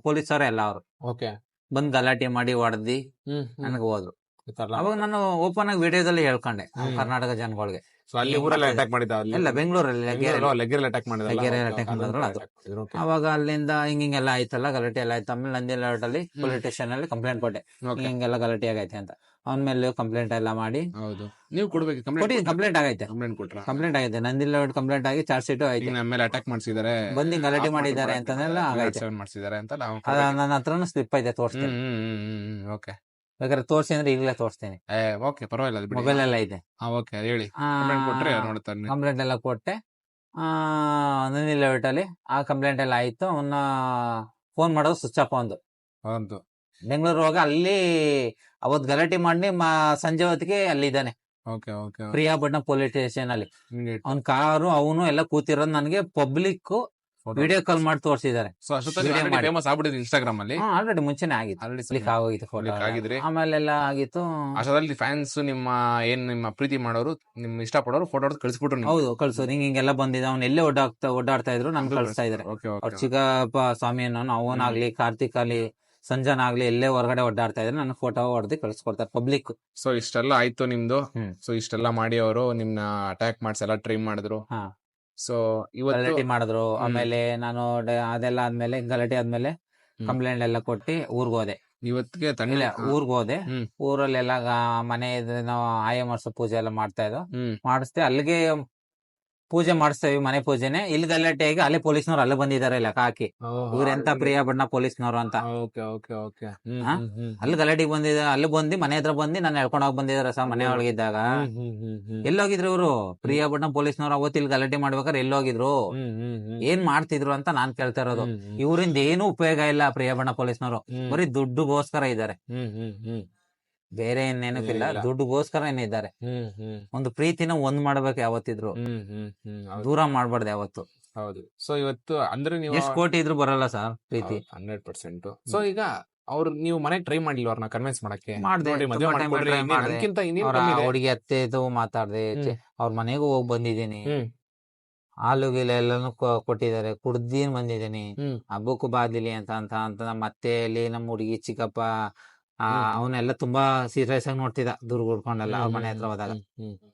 ಪೊಲೀಸ್ ಅವರೇ ಎಲ್ಲ ಅವ್ರು. ಓಕೆ. ಬಂದ್ ಗಲಾಟೆ ಮಾಡಿ ಹೊಡೆದಿ ಹ್ಮ್. ನನಗೆ ಹೋದ್ರು. ಅವಾಗ ನಾನು ಓಪನ್ ಆಗಿ ವಿಡಿಯೋದಲ್ಲಿ ಹೇಳ್ಕೊಂಡೆ ನಮ್ಮ ಕರ್ನಾಟಕ ಜನಗಳಿಗೆ. ಸೊ ಅಲ್ಲಿ ಊರಲ್ಲಿ ಅಟ್ಯಾಕ್ ಮಾಡಿದ ಬೆಂಗಳೂರಲ್ಲಿ ಲೆಗ್ಗೆರೆಯಲ್ಲಿ. ಅಟ್ಯಾಕ್ ಮಾಡಿದ ಲೆಗ್ಗೆರೆಯಲ್ಲಿ ಅಟ್ಯಾಕ್ ಅದು. ಅವಾಗ ಅಲ್ಲಿಂದ ಹಿಂಗ್ ಹಿಂಗೆಲ್ಲ ಆಯ್ತಲ್ಲ ಗಲಾಟೆ ಎಲ್ಲ ಆಯ್ತು. ಆಮೇಲೆ ನಂದಿ ಅಲ್ಲಿ ಪೊಲೀಸ್ ಸ್ಟೇಷನ್ ಅಲ್ಲಿ ಕಂಪ್ಲೇಂಟ್ ಕೊಟ್ಟೆ. ಹಿಂಗ್ ಹಿಂಗೆಲ್ಲ ಗಲಾಟೆ ಆಗೈತೆ ಅಂತ. ಅವನ ಮೇಲೆ ಕಂಪ್ಲೇಂಟ್ ಎಲ್ಲ ಮಾಡಿ. ಹೌದು. ನೀವು ಕೊಡ್ಬೇಕು ಕಂಪ್ಲೇಂಟ್ ಕಂಪ್ಲೇಂಟ್ ಆಗೈತೆ. ಕಂಪ್ಲೇಂಟ್ ಕೊಟ್ರ? ಕಂಪ್ಲೇಂಟ್ ಆಗೈತೆ. ನಂದಿ ಕಂಪ್ಲೇಂಟ್ ಆಗಿ ಚಾರ್ಜ್ ಶೀಟ್ ಆಯ್ತು. ನಮ್ಮ ಮೇಲೆ ಅಟ್ಯಾಕ್ ಮಾಡ್ಸಿದಾರೆ. ಬಂದು ಗಲಾಟೆ ಮಾಡಿದ್ದಾರೆ ಅಂತನೆಲ್ಲ ಆಗೈತೆ. ಮಾಡ್ಸಿದಾರೆ ಅಂತ ನನ್ನ ಹತ್ರನೂ ಸ್ಲಿಪ್ ಐತೆ ತೋರಿಸ್ತೀನಿ. ಓಕೆ ಬೇಕಾದ್ರೆ ತೋರಿಸಿ ಅಂದ್ರೆ ಈಗಲೇ ತೋರಿಸ್ತೇನೆ. ಏ ಓಕೆ ಪರವಾಗಿಲ್ಲ ಅದು ಬಿಡಿ. ಮೊಬೈಲ್ ಎಲ್ಲ ಇದೆ. ಹಾ ಓಕೆ ಹೇಳಿ. ಕಂಪ್ಲೇಂಟ್ ಕೊಟ್ರೆ ನೋಡ್ತಾನೆ ಕಂಪ್ಲೇಂಟ್ ಎಲ್ಲ ಕೊಟ್ಟೆ. ಆ ಲೆವೆಟ್ ಅಲ್ಲಿ ಆ ಕಂಪ್ಲೇಂಟ್ ಎಲ್ಲ ಆಯ್ತು. ಅವನ್ನ ಫೋನ್ ಮಾಡೋದು ಸ್ವಿಚ್ ಆಫ್ ಒಂದು. ಹೌದು. ಬೆಂಗಳೂರು ಹೋಗ ಅಲ್ಲಿ ಅವತ್ ಗಲಾಟೆ ಮಾಡಿ ಮ- ಸಂಜೆ ಹೊತ್ತಿಗೆ ಅಲ್ಲಿದ್ದಾನೆ okay okay Priyapatna police station ಅಲ್ಲಿ. ಅವ್ನ ಕಾರು ಅವನು ಎಲ್ಲ ಕೂತಿರೋದು ನನಗೆ ಪಬ್ಲಿಕ್ ವಿಡಿಯೋ ಕಾಲ್ ಮಾಡಿ ತೋರಿಸಿದ್ದಾರೆ. ಸೊ ಅಷ್ಟೊತ್ತಲ್ಲಿ. ಫೇಮಸ್ ಆಗ್ಬಿಟ್ಟಿದೆ ಇನ್ಸ್ಟಾಗ್ರಾಮ್ ಅಲ್ಲಿ. ಆಲ್ರೆಡಿ ಮುಂಚೆನೆ ಆಗಿತ್ತು. ಆಲ್ರೆಡಿ ಕ್ಲಿಕ್ ಆಗೋಗಿತ್ತು ಫೋಟೋ Click ಆಗಿದ್ರಿ? ಆಮೇಲೆ ಎಲ್ಲ ಆಗಿತ್ತು. ಅಷ್ಟರಲ್ಲಿ ಫ್ಯಾನ್ಸ್ ನಿಮ್ಮ ಏನ್ ನಿಮ್ಮ ಪ್ರೀತಿ ಮಾಡೋರು ನಿಮ್ ಇಷ್ಟಪಡೋರು ಫೋಟೋ ಹೊಡೆದು ಕಳಿಸ್ಬಿಟ್ರು ನೀವು ಹೌದು ಕಳ್ಸೋದು ಹಿಂಗ ಹಿಂಗೆಲ್ಲ ಬಂದಿದೆ. ಅವ್ನ ಎಲ್ಲೇ ಓಡಾಡ್ತಾ ಓಡಾಡ್ತಾ ಇದ್ರು ನಮ್ಗೆ ಕಳಿಸ್ತಾ ಓಕೆ ಚಿಕ್ಕಪ್ಪ ಸ್ವಾಮಿ ಅನ್ನೋನು ಆಗ್ಲಿ ಕಾರ್ತಿಕ್ ಆಗ್ಲಿ ಸಂಜಾನ ಆಗ್ಲಿ ಎಲ್ಲೇ ಹೊರಗಡೆ ಓಡಾಡ್ತಾ ಇದ್ರೆ ನನ್ನ ಫೋಟೋ ಹೊಡೆದು ಕಳ್ಸಿಕೊಡ್ತಾರೆ ಪಬ್ಲಿಕ್ ಸೊ ಇಷ್ಟೆಲ್ಲ ಆಯ್ತು ನಿಮ್ದು. ಸೊ ಇಷ್ಟೆಲ್ಲ ಮಾಡಿ ಅವರು ನಿಮ್ನ ಅಟ್ಯಾಕ್ ಮಾಡ್ಸಿ ಎಲ್ಲ ಟ್ರೈ ಮಾಡಿದ್ರು. ಹಾ. ಸೊ ಇವತ್ತು ಗಲಾಟೆ ಮಾಡಿದ್ರು. ಆಮೇಲೆ ನಾನು ಡ- ಅದೆಲ್ಲ ಆದ್ಮೇಲೆ ಗಲಾಟೆ ಆದ್ಮೇಲೆ ಹ್ಮ್. ಕಂಪ್ಲೇಂಟ್ ಎಲ್ಲ ಕೊಟ್ಟು ಊರ್ಗ್ ಹೋದೆ. ಇವತ್ತಿಗೆ ಇಲ್ಲ ತಣ್ಣ ಊರ್ಗ್ ಹೋದೆ. ಹ್ಮ್. ಊರಲ್ಲೆಲ್ಲ ಮನೆ ಇದ್ರೆ ನಾವು ಆಯ ಮಾಡ್ಸೋ ಪೂಜೆ ಎಲ್ಲ ಮಾಡ್ತಾ ಇದ್ದೋ. ಹ್ಮ್. ಮಾಡಿಸ್ದೆ ಅಲ್ಲಿಗೆ ಪೂಜೆ ಮಾಡಿಸ್ತೇವೆ ಮನೆ ಪೂಜೆನೆ. ಇಲ್ಲಿ ಗಲಾಟೆ ಆಗಿ ಅಲ್ಲೇ ಪೊಲೀಸ್ನವ್ರು ಅಲ್ಲೇ ಬಂದಿದ್ದಾರೆ ಲೆಕ್ಕ ಹಾಕಿ ಇವ್ರ ಎಂತ ಪ್ರಿಯ ಬಣ್ಣ ಪೊಲೀಸ್ನವ್ರು ಅಂತ? ಅಲ್ಲಿ ಗಲಾಟೆಗೆ ಬಂದಿದ್ದಾರೆ ಅಲ್ಲಿ ಬಂದು ಮನೆ ಹತ್ರ ಬಂದು ನಾನು ಹೇಳ್ಕೊಂಡು ಹೋಗಿ ಬಂದಿದ್ದಾರೆ ಸರ್ ಮನೆ ಒಳಗಿದ್ದಾಗ. ಎಲ್ಲೋಗಿದ್ರು ಇವರು? ಪ್ರಿಯ ಬಣ್ಣ ಪೊಲೀಸ್ನವ್ರು ಅವತ್ತು ಇಲ್ಲಿ ಗಲಾಟೆ ಮಾಡ್ಬೇಕಾದ್ರೆ ಎಲ್ಲೋಗಿದ್ರು ಏನ್ ಮಾಡ್ತಿದ್ರು ಅಂತ ನಾನ್ ಕೇಳ್ತಾ ಇರೋದು. ಇವರಿಂದ ಏನು ಉಪಯೋಗ ಇಲ್ಲ ಪ್ರಿಯ ಬಣ್ಣ ಪೊಲೀಸ್ನವರು. ಬರೀ ದುಡ್ಡುಗೋಸ್ಕರ ಇದ್ದಾರೆ ಬೇರೆ ಇನ್ನೇನಕ್ಕಿಲ್ಲ ಇಲ್ಲ. ದುಡ್ಡುಗೋಸ್ಕರ ಏನಿದ್ದಾರೆ ಒಂದು ಪ್ರೀತಿನ ಒಂದ್ ಮಾಡ್ಬೇಕು ಯಾವತ್ತಿದ್ರು. ದೂರ ಮಾಡ್ಬಾರ್ದು ಯಾವತ್ತು. ಹೌದು. ಸೊ ಇವತ್ತು ಅಂದ್ರೆ ನೀವು ಎಷ್ಟು ಕೋಟಿ ಇದ್ರು ಬರಲ್ಲ ಸರ್ ಪ್ರೀತಿ. Hundred percent. ಸೊ ಈಗ ಅವ್ರು ನೀವು ಮನೆಗೆ ಟ್ರೈ ಮಾಡಿಲ್ಲ ಅವ್ರನ್ನ ಕನ್ವಿನ್ಸ್ ಮಾಡಕ್ಕೆ? ಹುಡುಗಿ ಅತ್ತೆ ಇದು ಮಾತಾಡ್ದೆ ಅವ್ರ ಮನೆಗೂ ಹೋಗಿ ಬಂದಿದ್ದೀನಿ. ಹಾಲು ಗಿಲ ಎಲ್ಲಾನು ಕೊಟ್ಟಿದ್ದಾರೆ. ಕುಡ್ದೀನ್ ಬಂದಿದ್ದೀನಿ. ಹಬ್ಬಕ್ಕೂ ಬಾದಿಲಿ ಅಂತ ಅಂತ ಅಂತ. ನಮ್ಮ ಅತ್ತೆಯಲ್ಲಿ ನಮ್ಮ ಹುಡುಗಿ ಚಿಕ್ಕಪ್ಪ. ಅವನ್ನೆಲ್ಲ ತುಂಬಾ ಸೀರಿಯಸ್ ಆಗಿ ನೋಡ್ತಿದ್ದ ದುರ್ಗ ಉಡ್ಕೊಂಡೆಲ್ಲ ಅವ್ರ ಮನೆ ಹತ್ರ ಹೋದಾಗ.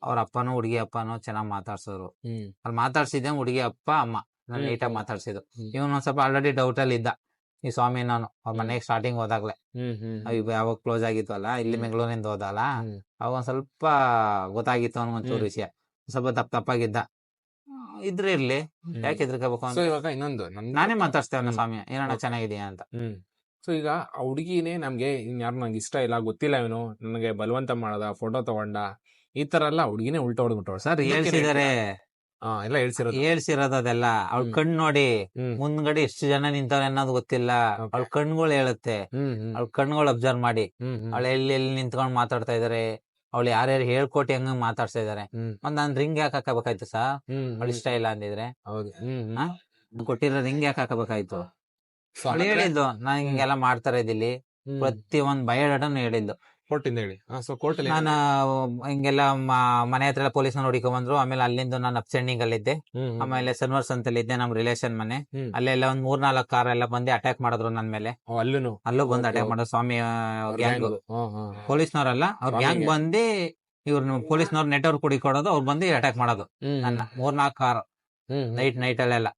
ಅವ್ರ ಅಪ್ಪನೂ ಹುಡುಗಿ ಅಪ್ಪನು ಚೆನ್ನಾಗ್ ಮಾತಾಡ್ಸೋರು ಹ್ಮ್. ಅಲ್ಲಿ ಮಾತಾಡ್ಸಿದ್ದೆ ಹುಡುಗಿ ಅಪ್ಪ ಅಮ್ಮ. ನಾನು. ನೀಟಾಗಿ ಮಾತಾಡ್ಸಿದ್ರು. ಇವನ್ ಒಂದ್ ಸ್ವಲ್ಪ ಆಲ್ರೆಡಿ ಡೌಟ್ ಅಲ್ಲಿ ಇದ್ದ. ಈ ಸ್ವಾಮಿ ನಾನು ಅವ್ರ. ಮನೆಗೆ ಸ್ಟಾರ್ಟಿಂಗ್ ಹೋದಾಗ್ಲೆ. ಯಾವಾಗ ಕ್ಲೋಸ್ ಆಗಿತ್ತು ಅಲ್ಲ? ಇಲ್ಲಿ. ಬೆಂಗಳೂರಿಂದ ಹೋದಲ್ಲ ಅವಾಗ ಒಂದ್ ಸ್ವಲ್ಪ ಗೊತ್ತಾಗಿತ್ತು ಅವ್ನ ಒಂಚೂರು. ವಿಷಯ. ಸ್ವಲ್ಪ ತಪ್ಪ ತಪ್ಪಾಗಿದ್ದ ಇದ್ರೆ ಇರ್ಲಿ. ಯಾಕೆ ಹೆದರ್ಕೋಬೇಕು ಅಂತ? ಇನ್ನೊಂದು. ನಾನೇ ಮಾತಾಡ್ಸ್ತೇವೆ ಸ್ವಾಮಿ ಏನಣ್ಣ. ಚೆನ್ನಾಗಿದೆಯಾ ಅಂತ. ಸೊ ಈಗ ಆ ಹುಡುಗಿನೇ ನಮಗೆ ಇನ್ಯಾರು ನಂಗೆ ಇಷ್ಟ ಇಲ್ಲ ಗೊತ್ತಿಲ್ಲ ಇವನು ನನಗೆ ಬಲವಂತ ಮಾಡದ ಫೋಟೋ ತಗೊಂಡ ಈ ತರ ಎಲ್ಲ ಹುಡುಗಿನೇ ಉಲ್ಟಾ ಹೊಡ್ಬಿಟ್ಟವಳು ಸರ್ ಹೇಳ್ಸಿದಾರೆ. ಹಾ ಎಲ್ಲ ಹೇಳ್ಸಿರೋದು. ಹೇಳ್ಸಿರೋದು ಅದೆಲ್ಲ. ಅವ್ಳ. ಕಣ್ ನೋಡಿ ಮುಂದ್ಗಡೆ ಎಷ್ಟು ಜನ ನಿಂತವ್ರೆ ಅನ್ನೋದು ಗೊತ್ತಿಲ್ಲ. ಅವ್ಳ ಕಣ್ಗಳು ಹೇಳುತ್ತೆ. ಅವ್ಳ ಕಣ್ಗಳು ಅಬ್ಸರ್ವ್ ಮಾಡಿ. ಅವಳು ಎಲ್ಲಿ ಎಲ್ಲಿ ನಿಂತ್ಕೊಂಡ್ ಮಾತಾಡ್ತಾ ಇದಾರೆ ಅವ್ಳು ಯಾರ್ಯಾರು ಹೇಳ್ಕೊಟ್ಟು ಹೆಂಗ ಮಾತಾಡ್ತಾ ಇದಾರೆ. ಮತ್ ನಾನ್ ರಿಂಗ್ ಯಾಕೆ ಹಾಕಬೇಕಾಯ್ತು ಸಾ ಹ್ಮ್ ಅವಳು ಇಷ್ಟ ಇಲ್ಲ ಅಂದಿದ್ರೆ? ಕೊಟ್ಟಿರೋ ರಿಂಗ್ ಯಾಕೆ ಹಾಕಬೇಕಾಯ್ತು? ಅವಳು ಹೇಳಿದ್ದು ನಾನ್ ಹಿಂಗೆಲ್ಲ ಮಾಡ್ತಾರೆ. ಪ್ರತಿ ಒಂದ್ ಬಯೋಡಾಟನು ಹೇಳಿದ್ದು. ಕೋರ್ಟ್ ಇಂದ ಹೇಳಿ. ಹಾ ಸೊ ಕೋರ್ಟ್ ಅಲ್ಲಿ ನಾನು ಹಿಂಗೆಲ್ಲ ಮನೆ ಹತ್ರ ಎಲ್ಲ ಪೊಲೀಸ್ನ ನೋಡಿಕೊ ಬಂದ್ರು. ಆಮೇಲೆ ಅಲ್ಲಿಂದ ನಾನು ಅಪ್ಸೆಂಡಿಂಗ್ ಅಲ್ಲಿದ್ದೆ. ಆಮೇಲೆ ಸನ್ವರ್ಸ್ ಅಂತ ಇದ್ದೆ ನಮ್ ರಿಲೇಷನ್ ಮನೆ. ಅಲ್ಲೆಲ್ಲ ಒಂದ್ ಮೂರ್ ನಾಲ್ಕು ಕಾರ್ ಎಲ್ಲ ಬಂದು ಅಟ್ಯಾಕ್ ಮಾಡಿದ್ರು ನನ್ ಮೇಲೆ. ಓ, ಅಲ್ಲೂನು? ಅಲ್ಲೂ ಬಂದು ಅಟ್ಯಾಕ್ ಮಾಡೋ ಮಾಡಿದ್ರು. ಸ್ವಾಮಿ ಗ್ಯಾಂಗ್ ಪೊಲೀಸ್ನವ್ರಲ್ಲ. ಅವ್ರ ಗ್ಯಾಂಗ್. ಬಂದು ಇವ್ರ ಪೊಲೀಸ್ನವ್ರ ನೆಟ್ವರ್ಕ್ ಕೊಡಿ ಕೊಡೋದು ಅವ್ರು ಬಂದು ಅಟ್ಯಾಕ್ ಮಾಡೋದು. ನನ್ನ ಮೂರ್ ನಾಲ್ಕು ಕಾರ್. ನೈಟ್ ನೈಟ್ ಅಲ್ಲೆಲ್ಲ.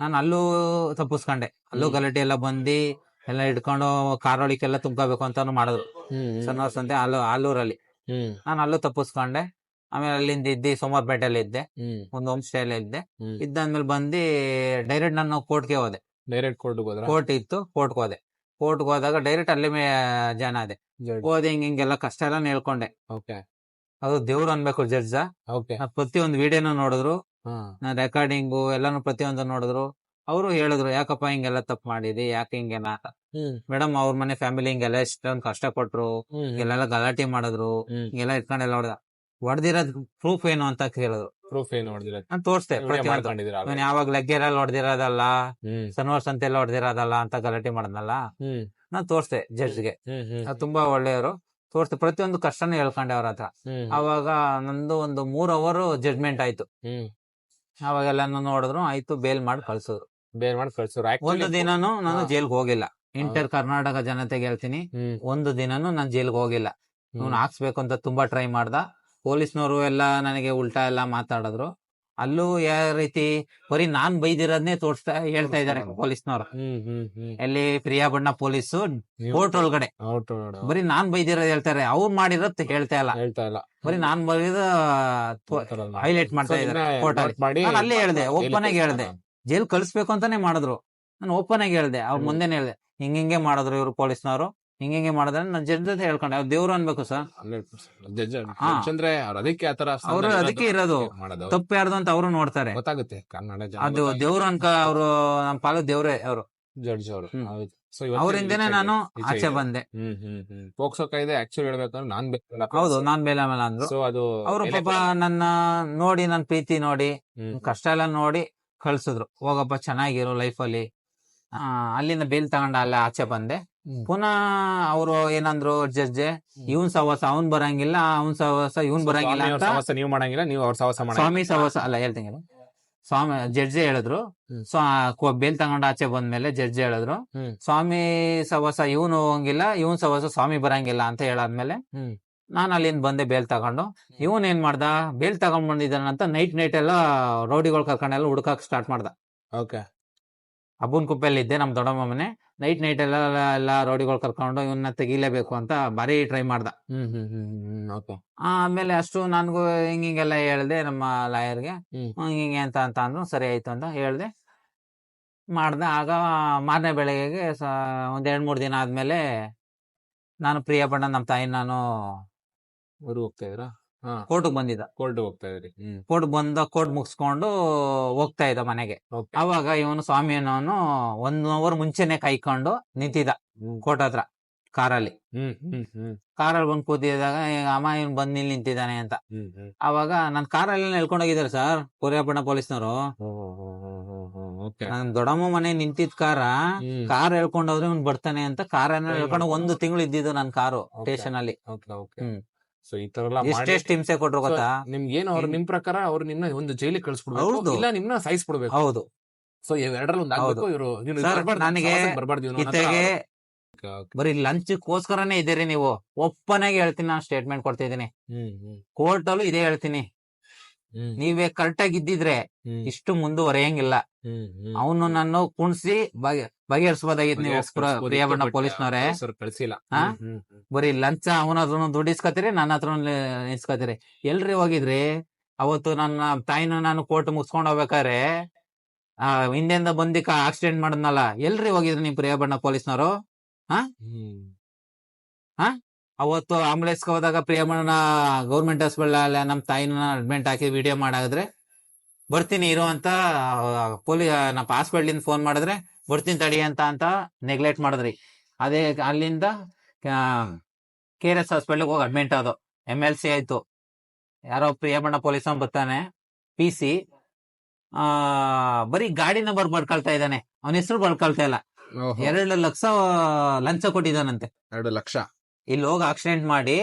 ನಾನು ಅಲ್ಲೂ ತಪ್ಪಿಸ್ಕೊಂಡೆ. ಅಲ್ಲೂ. ಗಲಾಟೆ ಎಲ್ಲ ಬಂದು ಎಲ್ಲ ಇಟ್ಕೊಂಡು ಕಾರ್ ಒಳಿಕೆಲ್ಲ ತುಂಬ್ಕೋಬೇಕು ಅಂತಾನು ಮಾಡಿದ್ರು. ಸನ್ವಾಸ್ ಅಂತ ಆಲೂ ಆಲೂರಲ್ಲಿ ಹ್ಮ್. ನಾನು ಅಲ್ಲೂ ತಪ್ಪಿಸ್ಕೊಂಡೆ. ಆಮೇಲೆ ಅಲ್ಲಿಂದ ಇದ್ದಿ ಸೋಮವಾರಪೇಟೆಯಲ್ಲಿ ಇದ್ದೆ. ಒಂದು ಹೋಮ್ ಸ್ಟೇ ಅಲ್ಲಿ ಇದ್ದೆ ಇದ್ದಾದ್ಮೇಲೆ ಬಂದು ಡೈರೆಕ್ಟ್ ನಾನು ಕೋರ್ಟ್ಗೆ ಹೋದೆ. ಡೈರೆಕ್ಟ್ ಕೋರ್ಟ್ ಕೋರ್ಟ್ ಇತ್ತು ಕೋರ್ಟ್ಗೆ ಹೋದೆ. ಕೋರ್ಟ್ಗೆ ಹೋದಾಗ ಡೈರೆಕ್ಟ್ ಅಲ್ಲಿ ಜನ ಅದೇ ಹೋದೆ ಹಿಂಗ್ ಹಿಂಗೆಲ್ಲ ಕಷ್ಟ ಎಲ್ಲ ಹೇಳ್ಕೊಂಡೆ. ಓಕೆ ಅದು ದೇವ್ರು ಅನ್ಬೇಕು ಜಡ್ಜ ಓಕೆ ಒಂದು ವಿಡಿಯೋನು ನೋಡಿದ್ರು. ರೆಕಾರ್ಡಿಂಗು ಎಲ್ಲಾನು ಪ್ರತಿಯೊಂದು ನೋಡಿದ್ರು ಅವರು ಹೇಳಿದ್ರು ಯಾಕಪ್ಪ ಹಿಂಗೆಲ್ಲ ತಪ್ಪು ಮಾಡಿದಿ ಯಾಕೆ ಹಿಂಗೆನ? ಮೇಡಮ್ ಅವ್ರ ಮನೆ ಫ್ಯಾಮಿಲಿ ಹಿಂಗೆಲ್ಲ ಎಷ್ಟೊಂದು ಕಷ್ಟ ಕೊಟ್ರು ಹಿಂಗೆಲ್ಲ ಗಲಾಟೆ ಮಾಡಿದ್ರು ಹಿಂಗೆಲ್ಲ ಇಟ್ಕೊಂಡೆಲ್ಲ ಹೊಡೆದ ಹೊಡೆದಿರೋದ್ ಪ್ರೂಫ್ ಏನು ಅಂತ ಕೇಳಿದ್ರು. ಪ್ರೂಫ್ ಏನು ನಾನು ತೋರಿಸ್ದೆ ಪ್ರತಿಯೊಂದು. ಮಾಡ್ಕೊಂಡಿದ್ದೀರಾ ಯಾವಾಗ ಲಗ್ಗೆರಲ್ಲಿ ಹೊಡೆದಿರೋದಲ್ಲ ಸನ್ವರ್ಸ್ ಸನ್ವರ್ಸ್ ಅಂತೆಲ್ಲ ಹೊಡೆದಿರೋದಲ್ಲ ಅಂತ ಗಲಾಟೆ ಮಾಡದ್ನಲ್ಲ ನಾನು ತೋರಿಸ್ದೆ ಜಡ್ಜ್ಗೆ ತುಂಬಾ ಒಳ್ಳೆಯವರು. ತೋರಿಸ್ದೆ ಪ್ರತಿಯೊಂದು ಕಷ್ಟನೂ ಹೇಳ್ಕೊಂಡೆ ಅವ್ರ ಹತ್ರ. ಅವಾಗ ನಂದು ಒಂದು ಮೂರ್ ಅವರ್ ಜಡ್ಜ್ಮೆಂಟ್ ಆಯ್ತು. ಹ್ಮ್ ಅವಾಗೆಲ್ಲ ನೋಡಿದ್ರು ಆಯ್ತು ಬೇಲ್ ಮಾಡಿ ಕಳ್ಸಿದ್ರು ಬೇಲ್ ಮಾಡಿ ಕಳ್ಸೋರು. ಒಂದು ದಿನಾನು ನಾನು ಹಾ. ಜೈಲ್ಗೆ ಹೋಗಿಲ್ಲ. ಇಂಟರ್ ಕರ್ನಾಟಕ ಜನತೆಗೆ ಹೇಳ್ತೀನಿ. ಹ್ಮ್. ಒಂದು ದಿನಾನು ನಾನು ಜೈಲ್ಗೆ ಹೋಗಿಲ್ಲ. ನಾನು ಹಾಕ್ಸ್ಬೇಕು ಅಂತ ತುಂಬಾ ಟ್ರೈ ಮಾಡ್ದ. ಪೊಲೀಸ್ನವರು ಎಲ್ಲ ನನಗೆ ಉಲ್ಟಾ ಎಲ್ಲ ಮಾತಾಡಿದ್ರು. ಅಲ್ಲೂ ಯಾವ ರೀತಿ ಬರೀ ನಾನ್ ಬೈದಿರೋದ್ನೇ ತೋರಿಸ್ತಾ ಹೇಳ್ತಾ ಇದಾರೆ ಪೊಲೀಸ್ನವ್ರು. ಎಲ್ಲಿ ಪ್ರಿಯಾ ಬಣ್ಣ ಪೊಲೀಸು ಕೋರ್ಟ್ ಒಳಗಡೆ. ಬರೀ ನಾನ್ ಬೈದಿರೋದ್ ಹೇಳ್ತಾರೆ ಅವ್ರು ಮಾಡಿರೋದ್ ಹೇಳ್ತಾ ಇಲ್ಲ. ಬರೀ ನಾನ್ ಬೈದ ಹೈಲೈಟ್ ಮಾಡ್ತಾ ಇದ್ದಾರೆ ಕೋರ್ಟ್ ಅಲ್ಲಿ. ಹೇಳ್ದೆ, ಓಪನ್ ಆಗಿ ಹೇಳ್ದೆ. ಜೈಲ್ ಕಳಿಸ್ಬೇಕು ಅಂತಾನೆ ಮಾಡಿದ್ರು. ನಾನು ಓಪನ್ ಆಗಿ ಹೇಳ್ದೆ ಅವ್ರ. ಮುಂದೆನೆ ಹೇಳ್ದೆ. ಹಿಂಗ್ ಹಿಂಗೆ ಮಾಡಿದ್ರು ಇವ್ರು ಪೊಲೀಸ್ನವರು. ಹಿಂಗ್ ಹಿಂಗೆ ಮಾಡಿದ್ರೆ ನಾನು ಜಡ್ಜ್ ಅಂತ ಹೇಳ್ಕೊಂಡೆ. ಅವ್ರು ದೇವ್ರು ಅನ್ಬೇಕು ಸರ್. 100% ಜಡ್ಜ್ ಹಾ. ಅಂದ್ರೆ ಅವ್ರು ಅದಕ್ಕೆ ಆತರ ಅವ್ರು ಅದಕ್ಕೆ ಇರೋದು ಮಾಡೋದು. ತಪ್ಪು ಯಾರ್ದು ಅಂತ ಅವರು ನೋಡ್ತಾರೆ. ಗೊತ್ತಾಗುತ್ತೆ. ಕನ್ನಡ ಜನ ಅದು ದೇವ್ರು ಅನ್ಕ ಅವರು ನಮ್ಮ ಪಾಲು ದೇವ್ರೇ ಅವರು. ಜಡ್ಜ್ ಅವರು. ಹೌದು. ಸೊ ಅವರಿಂದನೇ ನಾನು ಆಚೆ ಬಂದೆ. ಪೋಕ್ಸೋ ಕಾಯ್ದೆ ಆಕ್ಚುಲಿ ಹೇಳ್ಬೇಕಂದ್ರೆ ನಾನ್ ಹೌದು ನಾನ್ ಬೇಲೆ ಮೇಲೆ ಅಂದ್ರು. ಸೊ ಅದು ಅವರು ಪಾಪ ನನ್ನ ನೋಡಿ ನನ್ ಪ್ರೀತಿ ನೋಡಿ. ಕಷ್ಟ ಎಲ್ಲ ನೋಡಿ ಕಳ್ಸಿದ್ರು. ಹೋಗಪ್ಪ ಚೆನ್ನಾಗಿರು ಲೈಫಲ್ಲಿ ಅಲ್ಲಿಂದ ಬೇಲ್ ತಗೊಂಡ ಅಲ್ಲ ಆಚೆ ಬಂದೆ. ಪುನಃ ಅವರು ಏನಂದ್ರು ಜಡ್ಜೆ ಇವನ್ ಸಹವಾಸ ಅವ್ನ್ ಬರಂಗಿಲ್ಲ ಅವ್ನ್ ಸಹವಾಸ ಇವನ್ ಬರಂಗಿಲ್ಲ ಅಂತ ಸಹವಾಸ ನೀವು ಮಾಡಂಗಿಲ್ಲ ನೀವು ಅವ್ರ ಸಹವಾಸ ಸ್ವಾಮಿ ಸಹವಾಸ ಅಲ್ಲ ಹೇಳ್ತೀನಿ. ಸ್ವಾಮಿ ಜಡ್ಜೆ ಹೇಳಿದ್ರು. ಸೊ ಬೇಲ್ ತಗೊಂಡ ಆಚೆ ಬಂದ್ಮೇಲೆ ಜಡ್ಜೆ ಹೇಳಿದ್ರು. ಹ್ಮ್. ಸ್ವಾಮಿ ಸಹವಾಸ ಇವನು ಹೋಗಂಗಿಲ್ಲ ಇವನ್ ಸಹವಾಸ ಸ್ವಾಮಿ ಬರಂಗಿಲ್ಲ ಅಂತ ಹೇಳಾದ್ಮೇಲೆ ಹ್ಮ್. ನಾನು ಅಲ್ಲಿಂದ ಬಂದೆ ಬೇಲ್ ತಗೊಂಡು. ಇವನ್ ಏನ್ ಮಾಡ್ದ ಬೇಲ್ ತಗೊಂಡ್ ಬಂದಿದ್ದಾನಂತ ನೈಟ್ ನೈಟ್ ಎಲ್ಲ ರೌಡಿಗಳು ಕರ್ಕೊಂಡೆಲ್ಲ ಹುಡುಕಕ್ ಸ್ಟಾರ್ಟ್ ಮಾಡ್ದ. ಓಕೆ. ಅಬ್ಬನ್ ಕುಪ್ಪೆಯಲ್ಲಿ ಇದ್ದೆ ನಮ್ಮ ದೊಡ್ಡಮ್ಮ ಮನೆ. ನೈಟ್ ನೈಟ್ ಎಲ್ಲ ಎಲ್ಲ ರೌಡಿಗಳು ಕರ್ಕೊಂಡು ಇವನ್ನ ತೆಗಿಲೇಬೇಕು ಅಂತ ಭಾರಿ ಟ್ರೈ ಮಾಡ್ದ. ಹ್ಮ್ ಹ್ಮ್ ಹ್ಮ್ ಹ್ಮ್ ಓಕೆ. ಆಮೇಲೆ ಅಷ್ಟು ನನ್ಗೂ ಹಿಂಗ್ ಹಿಂಗೆಲ್ಲ ಹೇಳ್ದೆ ನಮ್ಮ ಲಾಯರ್ಗೆ. ಹ್ಮ್. ಹಿಂಗೆ ಅಂತ ಅಂತ ಅಂದ್ರು. ಸರಿ ಆಯ್ತು ಅಂತ ಹೇಳ್ದೆ. ಮಾಡ್ದೆ. ಆಗ ಮಾರನೇ ಬೆಳಗ್ಗೆಗೆ ಒಂದ್ ಎರಡ್ ಮೂರ್ ದಿನ ಆದ್ಮೇಲೆ ನಾನು ಪ್ರಿಯ ಬಣ್ಣ ನಮ್ಮ ತಾಯಿ ನಾನು ಊರು ಹೋಗ್ತಾ ಇದ್ರಾ ಹಾ. ಕೋರ್ಟ್ಗೆ ಬಂದಿದ್ದ. ಕೋರ್ಟ್ ಹೋಗ್ತಾ ಇದ್ರಿ. ಹ್ಮ್. ಕೋರ್ಟ್ ಬಂದ ಕೋರ್ಟ್ ಮುಗಿಸ್ಕೊಂಡು ಹೋಗ್ತಾ ಇದ್ದ ಮನೆಗೆ. Okay. ಅವಾಗ ಇವನು ಸ್ವಾಮಿ ಅನ್ನೋನು ಒಂದ್ ಅವರ್ ಮುಂಚೆನೆ ಕೈಕೊಂಡು ನಿಂತಿದ್ದ ಕೋರ್ಟ್ ಹತ್ರ ಕಾರಲ್ಲಿ. ಹ್ಮ್ ಹ್ಮ್ ಹ್ಮ್. ಕಾರಲ್ಲಿ ಬಂದ್ ಕೂತಿದಾಗ ಈಗ ಅಮ್ಮ ಇವ್ನು ಬಂದ್ ನಿಲ್ ನಿಂತಿದ್ದಾನೆ ಅಂತ. ಹ್ಮ್ ಹ್ಮ್. ಅವಾಗ ನನ್ ಕಾರಲ್ಲಿ ಹೋಗಿದ್ದಾರೆ ಸರ್ ಕೊರಿಯಾಪಣ್ಣ ಪೊಲೀಸ್ನವರು. ಓಕೆ. ನನ್ ದೊಡಮ್ಮ ಮನೆ ನಿಂತಿದ್ ಕಾರ ಕಾರ್ ಎಳ್ಕೊಂಡ್ ಹೋದ್ರೆ ಇವ್ನು ಬರ್ತಾನೆ ಅಂತ. ಕಾರನ್ನ ಹೇಳ್ಕೊಂಡು ಒಂದು. ತಿಂಗಳು ಇದ್ದಿದ್ದು ನನ್ ಕಾರು Okay. ಸ್ಟೇಷನ್ ಅಲ್ಲಿ. Okay okay. ಹ್ಮ್. ಸೊ ಈ ತರ ಎಲ್ಲ ಎಷ್ಟೆಷ್ಟು ಹಿಂಸೆ ಕೊಟ್ರು ಗೊತ್ತಾ? ನಿಮ್ಗೆ ಏನು ಅವ್ರು ನಿಮ್ ಪ್ರಕಾರ ಅವ್ರು ನಿಮ್ನ ಒಂದು ಜೈಲಿಗೆ ಕಳ್ಸ್ಬಿಡ್ಬೇಕು. ಇಲ್ಲ ನಿಮ್ನ ಸಾಯಿಸ್ಬಿಡ್ಬೇಕು. ಹೌದು. ಸೊ ಎರಡರಲ್ಲಿ ಒಂದು ಆಗ್ಬೇಕು ಹೌದು. ಇವರು Sir, ನನಗೆ ಇತ್ತೆಗೆ ಬರೀ ಲಂಚ್ಗೋಸ್ಕರನೇ ಇದ್ದೀರಿ ನೀವು. ಒಪ್ಪನಾಗಿ ಹೇಳ್ತೀನಿ ನಾನು ಸ್ಟೇಟ್ಮೆಂಟ್ ಕೊಡ್ತಿದ್ದೀನಿ ಕೋರ್ಟ್ ಅಲ್ಲೂ ಇದೇ ಹೇಳ್ತೀನಿ. ನೀವೇ ಕರೆಕ್ಟ್ ಆಗಿ ಇದ್ದಿದ್ರೆ ಇಷ್ಟು ಮುಂದುವರೆಯಂಗಿಲ್ಲ. ಅವನು ನಾನು ಕುಣಿಸಿ ಬಗೆ ಬಗೆಹರಿಸಬಹುದಾಗಿತ್ತು ನೀವು ಪ್ರಿಯಾಬಣ್ಣ ಪೊಲೀಸ್ನವ್ರೆ. ಕಳಿಸಿಲ್ಲ ಹಾ? ಬರೀ ಲಂಚ ಅವನ ಹತ್ರ ದುಡ್ಡು ಇಸ್ಕೊತೀರಿ ನನ್ನ ಹತ್ರ ಇಸ್ಕೊತೀರಿ ಎಲ್ರಿ ಹೋಗಿದ್ರಿ? ಅವತ್ತು ನನ್ನ ತಾಯಿನ ನಾನು ಕೋರ್ಟ್ ಮುಗಿಸ್ಕೊಂಡ್ ಹೋಗ್ಬೇಕಾದ್ರೆ ಆ ಹಿಂದೆಂದ ಬಂದಿಕ ಆಕ್ಸಿಡೆಂಟ್ ಮಾಡದ್ನಲ್ಲ. ಎಲ್ರಿ ಹೋಗಿದ್ರಿ ನೀವು ಪ್ರಿಯಾಬಣ್ಣ ಪೊಲೀಸ್ನವರು? ಹಾ? ಹ್ಮ್. ಅವತ್ತು ಆಂಬುಲೆನ್ಸ್ಗೆ ಹೋದಾಗ ಪ್ರಿಯಮ್ಮನ ಗೌರ್ಮೆಂಟ್ ಹಾಸ್ಪಿಟಲ್ ನಮ್ಮ ತಾಯಿನ ಅಡ್ಮಿಂಟ್ ಹಾಕಿ ವಿಡಿಯೋ ಮಾಡಾದ್ರೆ ಬರ್ತೀನಿ ಇರೋ ಅಂತ ಪೊಲೀಸ್ ನಮ್ಮ ಹಾಸ್ಪಿಟ್ಲಿಂದ ಫೋನ್ ಮಾಡಿದ್ರೆ ಬರ್ತೀನಿ ತಡಿ ಅಂತ ಅಂತ ನೆಗ್ಲೆಕ್ಟ್ ಮಾಡಿದ್ರಿ. ಅದೇ ಅಲ್ಲಿಂದ ಕೆ ಆರ್ ಎಸ್ ಹಾಸ್ಪಿಟ್ಲಿಗೆ ಹೋಗಿ ಅಡ್ಮಿಂಟ್ ಆದೋ ಎಂ ಎಲ್ ಸಿ ಆಯ್ತು. ಯಾರೋ ಪ್ರಿಯಮಣ್ಣ ಪೊಲೀಸ್ ಬರ್ತಾನೆ ಪಿ ಸಿ ಆ ಬರೀ ಗಾಡಿ ನಂಬರ್ ಬರ್ಕೊಳ್ತಾ ಇದ್ದಾನೆ. ಅವನ ಹೆಸರು ಬರ್ಕೊಳ್ತಾ ಇಲ್ಲ. ಎರಡು ಲಕ್ಷ ಲಂಚ ಕೊಟ್ಟಿದ್ದಾನಂತೆ. ಎರಡು ಲಕ್ಷ. ಇಲ್ಲಿ ಹೋಗಿ ಆಕ್ಸಿಡೆಂಟ್ ಮಾಡಿ